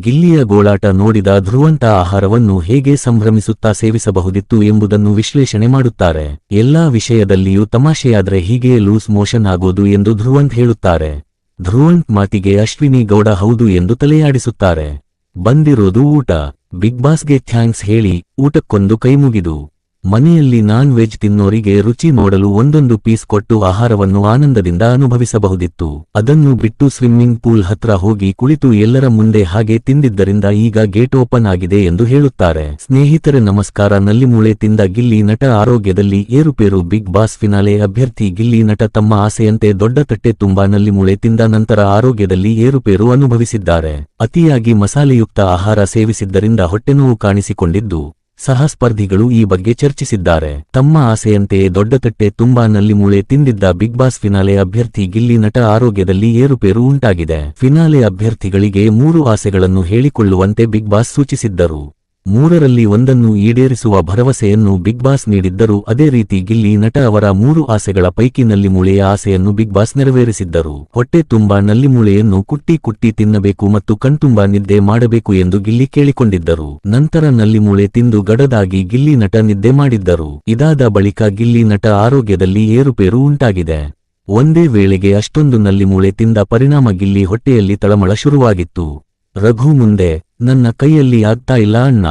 ಗಿಲ್ಲಿಯ ಗೋಳಾಟ ನೋಡಿದ ಧ್ರುವಂತ ಆಹಾರವನ್ನು ಹೇಗೆ ಸಂಭ್ರಮಿಸುತ್ತಾ ಸೇವಿಸಬಹುದಿತ್ತು ಎಂಬುದನ್ನು ವಿಶ್ಲೇಷಣೆ ಮಾಡುತ್ತಾರೆ. ಎಲ್ಲಾ ವಿಷಯದಲ್ಲಿಯೂ ತಮಾಷೆಯಾದ್ರೆ ಹೀಗೆ ಲೂಸ್ ಮೋಷನ್ ಆಗೋದು ಎಂದು ಧ್ರುವಂತ್ ಹೇಳುತ್ತಾರೆ. ಧ್ರುವಂತ್ ಮಾತಿಗೆ ಅಶ್ವಿನಿ ಗೌಡ ಹೌದು ಎಂದು ತಲೆಯಾಡಿಸುತ್ತಾರೆ. ಬಂದಿರೋದು ಊಟ. ಬಿಗ್ ಬಾಸ್ಗೆ ಥ್ಯಾಂಕ್ಸ್ ಹೇಳಿ ಊಟಕ್ಕೊಂದು ಕೈಮುಗಿದು. ಮನೆಯಲ್ಲಿ ನಾನ್ ವೆಜ್ ತಿನ್ನೋರಿಗೆ ರುಚಿ ನೋಡಲು ಒಂದೊಂದು ಪೀಸ್ ಕೊಟ್ಟು ಆಹಾರವನ್ನು ಆನಂದದಿಂದ ಅನುಭವಿಸಬಹುದಿತ್ತು. ಅದನ್ನು ಬಿಟ್ಟು ಸ್ವಿಮ್ಮಿಂಗ್ ಪೂಲ್ ಹತ್ರ ಹೋಗಿ ಕುಳಿತು ಎಲ್ಲರ ಮುಂದೆ ಹಾಗೆ ತಿಂದಿದ್ದರಿಂದ ಈಗ ಗೇಟ್ ಓಪನ್ ಆಗಿದೆ ಎಂದು ಹೇಳುತ್ತಾರೆ. ಸ್ನೇಹಿತರೆ ನಮಸ್ಕಾರ, ನಲ್ಲಿಮೂಳೆ ತಿಂದ ಗಿಲ್ಲಿ ನಟ ಆರೋಗ್ಯದಲ್ಲಿ ಏರುಪೇರು ಬಿಗ್ ಬಾಸ್ ಫಿನಾಲೆ ಅಭ್ಯರ್ಥಿ ಗಿಲ್ಲಿ ನಟ ತಮ್ಮ ಆಸೆಯಂತೆ ದೊಡ್ಡ ತಟ್ಟೆ ತುಂಬಾ ನಲ್ಲಿಮೂಳೆ ತಿಂದ ನಂತರ ಆರೋಗ್ಯದಲ್ಲಿ ಏರುಪೇರು ಅನುಭವಿಸಿದ್ದಾರೆ. ಅತಿಯಾಗಿ ಮಸಾಲೆಯುಕ್ತ ಆಹಾರ ಸೇವಿಸಿದ್ದರಿಂದ ಹೊಟ್ಟೆನೋವು ಕಾಣಿಸಿಕೊಂಡಿದ್ದು. ಸಹ ಸ್ಪರ್ಧಿಗಳು ಈ ಬಗ್ಗೆ ಚರ್ಚಿಸಿದ್ದಾರೆ. ತಮ್ಮ ಆಸೆಯಂತೆಯೇ ದೊಡ್ಡ ತಟ್ಟೆ ತುಂಬಾ ನಲ್ಲಿ ಮೂಳೆ ತಿಂದಿದ್ದ ಬಿಗ್ ಬಾಸ್ ಫಿನಾಲೆ ಅಭ್ಯರ್ಥಿ ಗಿಲ್ಲಿ ನಟ ಆರೋಗ್ಯದಲ್ಲಿ ಏರುಪೇರು ಉಂಟಾಗಿದೆ. ಫಿನಾಲೆ ಅಭ್ಯರ್ಥಿಗಳಿಗೆ ಮೂರು ಆಸೆಗಳನ್ನು ಹೇಳಿಕೊಳ್ಳುವಂತೆ ಬಿಗ್ ಬಾಸ್ ಸೂಚಿಸಿದ್ದರು. ಮೂರರಲ್ಲಿ ಒಂದನ್ನು ಈಡೇರಿಸುವ ಭರವಸೆಯನ್ನು ಬಿಗ್ ಬಾಸ್ ನೀಡಿದ್ದರು ಅದೇ ರೀತಿ ಗಿಲ್ಲಿ ನಟ ಅವರ ಮೂರು ಆಸೆಗಳ ಪೈಕಿ ನಲ್ಲಿಮೂಳೆಯ ಆಸೆಯನ್ನು ಬಿಗ್ ಬಾಸ್ ನೆರವೇರಿಸಿದ್ದರು. ಹೊಟ್ಟೆ ತುಂಬಾ ನಲ್ಲಿಮೂಳೆಯನ್ನು ಕುಟ್ಟಿ ಕುಟ್ಟಿ ತಿನ್ನಬೇಕು ಮತ್ತು ಕಣ್ತುಂಬ ನಿದ್ದೆ ಮಾಡಬೇಕು ಎಂದು ಗಿಲ್ಲಿ ಕೇಳಿಕೊಂಡಿದ್ದರು. ನಂತರ ನಲ್ಲಿಮೂಳೆ ತಿಂದು ಗಡದಾಗಿ ಗಿಲ್ಲಿ ನಟ ನಿದ್ದೆ ಮಾಡಿದ್ದರು. ಇದಾದ ಬಳಿಕ ಗಿಲ್ಲಿ ನಟ ಆರೋಗ್ಯದಲ್ಲಿ ಏರುಪೇರು ಉಂಟಾಗಿದೆ. ಒಂದೇ ವೇಳೆಗೆ ಅಷ್ಟೊಂದು ನಲ್ಲಿಮೂಳೆ ತಿಂದ ಪರಿಣಾಮ ಗಿಲ್ಲಿ ಹೊಟ್ಟೆಯಲ್ಲಿ ತಳಮಳ ಶುರುವಾಗಿತ್ತು. ರಘು ಮುಂದೆ, ನನ್ನ ಕೈಯಲ್ಲಿ ಆಗ್ತಾ ಇಲ್ಲ ಅಣ್ಣ.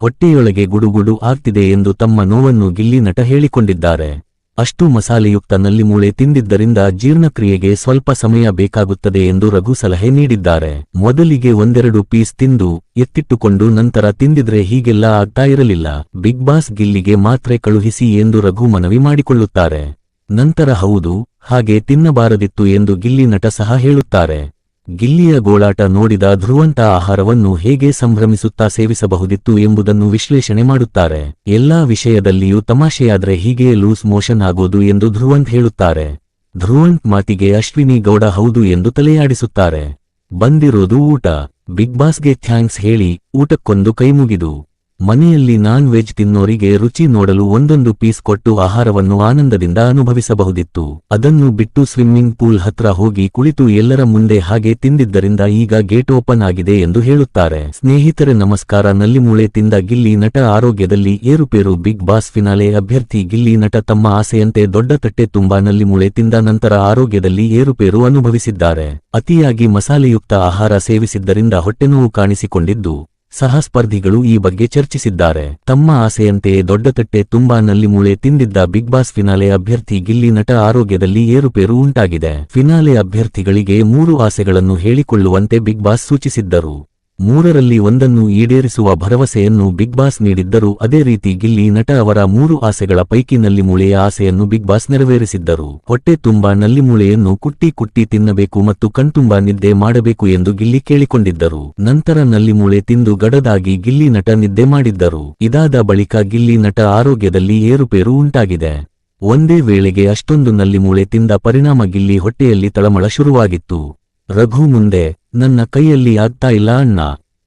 ಹೊಟ್ಟೆಯೊಳಗೆ ಗುಡುಗುಡು ಆಗ್ತಿದೆ ಎಂದು ತಮ್ಮ ನೋವನ್ನು ಗಿಲ್ಲಿ ನಟ ಹೇಳಿಕೊಂಡಿದ್ದಾರೆ. ಅಷ್ಟು ಮಸಾಲೆಯುಕ್ತ ನಲ್ಲಿಮೂಳೆ ತಿಂದಿದ್ದರಿಂದ ಜೀರ್ಣಕ್ರಿಯೆಗೆ ಸ್ವಲ್ಪ ಸಮಯ ಬೇಕಾಗುತ್ತದೆ ಎಂದು ರಘು ಸಲಹೆ ನೀಡಿದ್ದಾರೆ. ಮೊದಲಿಗೆ ಒಂದೆರಡು ಪೀಸ್ ತಿಂದು, ಎತ್ತಿಟ್ಟುಕೊಂಡು ನಂತರ ತಿಂದಿದ್ರೆ ಹೀಗೆಲ್ಲ ಆಗ್ತಾ ಇರಲಿಲ್ಲ. ಬಿಗ್ ಬಾಸ್ ಗಿಲ್ಲಿಗೆ ಮಾತ್ರೆ ಕಳುಹಿಸಿ ಎಂದು ರಘು ಮನವಿ ಮಾಡಿಕೊಳ್ಳುತ್ತಾರೆ. ನಂತರ ಹೌದು, ಹಾಗೆ ತಿನ್ನಬಾರದಿತ್ತು ಎಂದು ಗಿಲ್ಲಿ ನಟ ಸಹ ಹೇಳುತ್ತಾರೆ. ಗಿಲ್ಲಿಯ ಗೋಳಾಟ ನೋಡಿದ ಧ್ರುವಂತ ಆಹಾರವನ್ನು ಹೇಗೆ ಸಂಭ್ರಮಿಸುತ್ತಾ ಸೇವಿಸಬಹುದಿತ್ತು ಎಂಬುದನ್ನು ವಿಶ್ಲೇಷಣೆ ಮಾಡುತ್ತಾರೆ. ಎಲ್ಲಾ ವಿಷಯದಲ್ಲಿಯೂ ತಮಾಷೆಯಾದ್ರೆ ಹೀಗೆ ಲೂಸ್ ಮೋಷನ್ ಆಗೋದು ಎಂದು ಧ್ರುವಂತ್ ಹೇಳುತ್ತಾರೆ. ಧ್ರುವಂತ್ ಮಾತಿಗೆ ಅಶ್ವಿನಿ ಗೌಡ ಹೌದು ಎಂದು ತಲೆಯಾಡಿಸುತ್ತಾರೆ. ಬಂದಿರೋದು ಊಟ. ಬಿಗ್ ಬಾಸ್ಗೆ ಥ್ಯಾಂಕ್ಸ್ ಹೇಳಿ ಊಟಕ್ಕೊಂದು ಕೈಮುಗಿದು ಮನೆಯಲ್ಲಿ ನಾನ್ ವೆಜ್ ತಿನ್ನೋರಿಗೆ ರುಚಿ ನೋಡಲು ಒಂದೊಂದು ಪೀಸ್ ಕೊಟ್ಟು ಆಹಾರವನ್ನು ಆನಂದದಿಂದ ಅನುಭವಿಸಬಹುದಿತ್ತು. ಅದನ್ನು ಬಿಟ್ಟು ಸ್ವಿಮ್ಮಿಂಗ್ ಪೂಲ್ ಹತ್ರ ಹೋಗಿ ಕುಳಿತು ಎಲ್ಲರ ಮುಂದೆ ಹಾಗೆ ತಿಂದಿದ್ದರಿಂದ ಈಗ ಗೇಟ್ ಓಪನ್ ಆಗಿದೆ ಎಂದು ಹೇಳುತ್ತಾರೆ. ಸ್ನೇಹಿತರೆ, ನಮಸ್ಕಾರ. ನಲ್ಲಿಮೂಳೆ ತಿಂದ ಗಿಲ್ಲಿ ನಟ ಆರೋಗ್ಯದಲ್ಲಿ ಏರುಪೇರು ಬಿಗ್ ಬಾಸ್ ಫಿನಾಲೆ ಅಭ್ಯರ್ಥಿ ಗಿಲ್ಲಿ ನಟ ತಮ್ಮ ಆಸೆಯಂತೆ ದೊಡ್ಡ ತಟ್ಟೆ ತುಂಬಾ ನಲ್ಲಿಮೂಳೆ ತಿಂದ ನಂತರ ಆರೋಗ್ಯದಲ್ಲಿ ಏರುಪೇರು ಅನುಭವಿಸಿದ್ದಾರೆ. ಅತಿಯಾಗಿ ಮಸಾಲೆಯುಕ್ತ ಆಹಾರ ಸೇವಿಸಿದ್ದರಿಂದ ಹೊಟ್ಟೆನೋವು ಕಾಣಿಸಿಕೊಂಡಿದ್ದು. ಸಹ ಸ್ಪರ್ಧಿಗಳು ಈ ಬಗ್ಗೆ ಚರ್ಚಿಸಿದ್ದಾರೆ. ತಮ್ಮ ಆಸೆಯಂತೆಯೇ ದೊಡ್ಡ ತಟ್ಟೆ ತುಂಬಾ ನಲ್ಲಿಮೂಳೆ ತಿಂದಿದ್ದ ಬಿಗ್ ಬಾಸ್ ಫಿನಾಲೆ ಅಭ್ಯರ್ಥಿ ಗಿಲ್ಲಿ ನಟ ಆರೋಗ್ಯದಲ್ಲಿ ಏರುಪೇರು ಉಂಟಾಗಿದೆ. ಫಿನಾಲೆ ಅಭ್ಯರ್ಥಿಗಳಿಗೆ ಮೂರು ಆಸೆಗಳನ್ನು ಹೇಳಿಕೊಳ್ಳುವಂತೆ ಬಿಗ್ ಬಾಸ್ ಸೂಚಿಸಿದ್ದರು. ಮೂರರಲ್ಲಿ ಒಂದನ್ನು ಈಡೇರಿಸುವ ಭರವಸೆಯನ್ನು ಬಿಗ್ ಬಾಸ್ ನೀಡಿದ್ದರು ಅದೇ ರೀತಿ ಗಿಲ್ಲಿ ನಟ ಅವರ ಮೂರು ಆಸೆಗಳ ಪೈಕಿ ನಲ್ಲಿಮೂಳೆಯ ಆಸೆಯನ್ನು ಬಿಗ್ ಬಾಸ್ ನೆರವೇರಿಸಿದ್ದರು. ಹೊಟ್ಟೆ ತುಂಬ ನಲ್ಲಿಮೂಳೆಯನ್ನು ಕುಟ್ಟಿ ಕುಟ್ಟಿ ತಿನ್ನಬೇಕು ಮತ್ತು ಕಣ್ತುಂಬ ನಿದ್ದೆ ಮಾಡಬೇಕು ಎಂದು ಗಿಲ್ಲಿ ಕೇಳಿಕೊಂಡಿದ್ದರು. ನಂತರ ನಲ್ಲಿಮೂಳೆ ತಿಂದು ಗಡದಾಗಿ ಗಿಲ್ಲಿ ನಟ ನಿದ್ದೆ ಮಾಡಿದ್ದರು. ಇದಾದ ಬಳಿಕ ಗಿಲ್ಲಿ ನಟ ಆರೋಗ್ಯದಲ್ಲಿ ಏರುಪೇರು ಉಂಟಾಗಿದೆ. ಒಂದೇ ವೇಳೆಗೆ ಅಷ್ಟೊಂದು ನಲ್ಲಿಮೂಳೆ ತಿಂದ ಪರಿಣಾಮ ಗಿಲ್ಲಿ ಹೊಟ್ಟೆಯಲ್ಲಿ ತಳಮಳ ಶುರುವಾಗಿತ್ತು. ರಘು ಮುಂದೆ, ನನ್ನ ಕೈಯಲ್ಲಿ ಆಗ್ತಾ ಇಲ್ಲ ಅಣ್ಣ.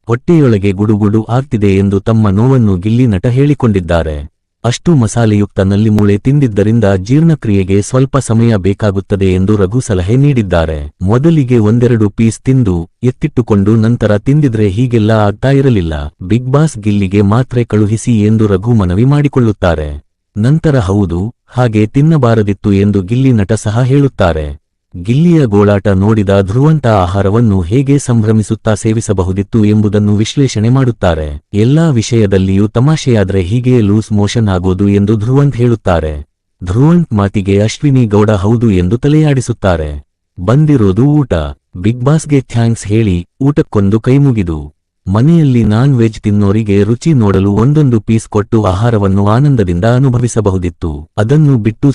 ಹೊಟ್ಟೆಯೊಳಗೆ ಗುಡುಗುಡು ಆಗ್ತಿದೆ ಎಂದು ತಮ್ಮ ನೋವನ್ನು ಗಿಲ್ಲಿ ನಟ ಹೇಳಿಕೊಂಡಿದ್ದಾರೆ. ಅಷ್ಟು ಮಸಾಲೆಯುಕ್ತ ನಲ್ಲಿಮೂಳೆ ತಿಂದಿದ್ದರಿಂದ ಜೀರ್ಣಕ್ರಿಯೆಗೆ ಸ್ವಲ್ಪ ಸಮಯ ಬೇಕಾಗುತ್ತದೆ ಎಂದು ರಘು ಸಲಹೆ ನೀಡಿದ್ದಾರೆ. ಮೊದಲಿಗೆ ಒಂದೆರಡು ಪೀಸ್ ತಿಂದು, ಎತ್ತಿಟ್ಟುಕೊಂಡು ನಂತರ ತಿಂದಿದ್ರೆ ಹೀಗೆಲ್ಲ ಆಗ್ತಾ ಇರಲಿಲ್ಲ. ಬಿಗ್ ಬಾಸ್ ಗಿಲ್ಲಿಗೆ ಮಾತ್ರೆ ಕಳುಹಿಸಿ ಎಂದು ರಘು ಮನವಿ ಮಾಡಿಕೊಳ್ಳುತ್ತಾರೆ. ನಂತರ ಹೌದು, ಹಾಗೆ ತಿನ್ನಬಾರದಿತ್ತು ಎಂದು ಗಿಲ್ಲಿ ನಟ ಸಹ ಹೇಳುತ್ತಾರೆ. ಗಿಲ್ಲಿಯ ಗೋಳಾಟ ನೋಡಿದ ಧ್ರುವಂತ ಆಹಾರವನ್ನು ಹೇಗೆ ಸಂಭ್ರಮಿಸುತ್ತಾ ಸೇವಿಸಬಹುದಿತ್ತು ಎಂಬುದನ್ನು ವಿಶ್ಲೇಷಣೆ ಮಾಡುತ್ತಾರೆ. ಎಲ್ಲಾ ವಿಷಯದಲ್ಲಿಯೂ ತಮಾಷೆಯಾದ್ರೆ ಹೀಗೆ ಲೂಸ್ ಮೋಷನ್ ಆಗೋದು ಎಂದು ಧ್ರುವಂತ್ ಹೇಳುತ್ತಾರೆ. ಧ್ರುವಂತ್ ಮಾತಿಗೆ ಅಶ್ವಿನಿ ಗೌಡ ಹೌದು ಎಂದು ತಲೆಯಾಡಿಸುತ್ತಾರೆ. ಬಂದಿರೋದು ಊಟ. ಬಿಗ್ ಬಾಸ್ಗೆ ಥ್ಯಾಂಕ್ಸ್ ಹೇಳಿ ಊಟಕ್ಕೊಂದು ಕೈಮುಗಿದು ಮನೆಯಲ್ಲಿ ನಾನ್ ವೆಜ್ ತಿನ್ನೋರಿಗೆ ರುಚಿ ನೋಡಲು ಒಂದೊಂದು ಪೀಸ್ ಕೊಟ್ಟು ಆಹಾರವನ್ನು ಆನಂದದಿಂದ ಅನುಭವಿಸಬಹುದಿತ್ತು. ಅದನ್ನು ಬಿಟ್ಟು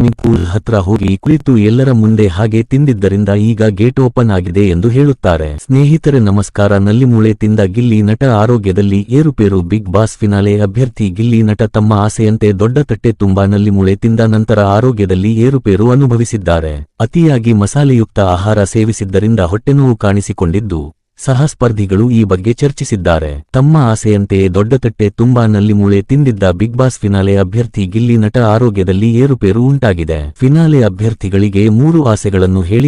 ಸ್ವಿಮ್ಮಿಂಗ್ ಪೂಲ್ ಹತ್ರ ಹೋಗಿ ಕುಳಿತು ಎಲ್ಲರ ಮುಂದೆ ಹಾಗೆ ತಿಂದಿದ್ದರಿಂದ ಈಗ ಗೇಟ್ ಓಪನ್ ಆಗಿದೆ ಎಂದು ಹೇಳುತ್ತಾರೆ. ಸ್ನೇಹಿತರೆ, ನಮಸ್ಕಾರ. ನಲ್ಲಿ ಮೂಳೆ ತಿಂದ ಗಿಲ್ಲಿ ನಟ ಆರೋಗ್ಯದಲ್ಲಿ ಏರುಪೇರು. ಬಿಗ್ ಬಾಸ್ ಫಿನಾಲೆ ಅಭ್ಯರ್ಥಿ ಗಿಲ್ಲಿ ನಟ ತಮ್ಮ ಆಸೆಯಂತೆ ದೊಡ್ಡ ತಟ್ಟೆ ತುಂಬಾ ನಲ್ಲಿ ಮೂಳೆ ತಿಂದ ನಂತರ ಆರೋಗ್ಯದಲ್ಲಿ ಏರುಪೇರು ಅನುಭವಿಸಿದ್ದಾರೆ. ಅತಿಯಾಗಿ ಮಸಾಲೆಯುಕ್ತ ಆಹಾರ ಸೇವಿಸಿದ್ದರಿಂದ ಹೊಟ್ಟೆನೋವು ಕಾಣಿಸಿಕೊಂಡಿದ್ದು. ಸಹ ಸ್ಪರ್ಧಿಗಳು ಈ ಬಗ್ಗೆ ಚರ್ಚಿಸಿದ್ದಾರೆ. ತಮ್ಮ ಆಸೆಯಂತೆಯೇ ದೊಡ್ಡ ತಟ್ಟೆ ತುಂಬಾ ನಲ್ಲಿಮೂಳೆ ತಿಂದಿದ್ದ ಬಿಗ್ ಬಾಸ್ ಫಿನಾಲೆ ಅಭ್ಯರ್ಥಿ ಗಿಲ್ಲಿ ನಟ ಆರೋಗ್ಯದಲ್ಲಿ ಏರುಪೇರು ಉಂಟಾಗಿದೆ. ಫಿನಾಲೆ ಅಭ್ಯರ್ಥಿಗಳಿಗೆ ಮೂರು ಆಸೆಗಳನ್ನು ಹೇಳಿ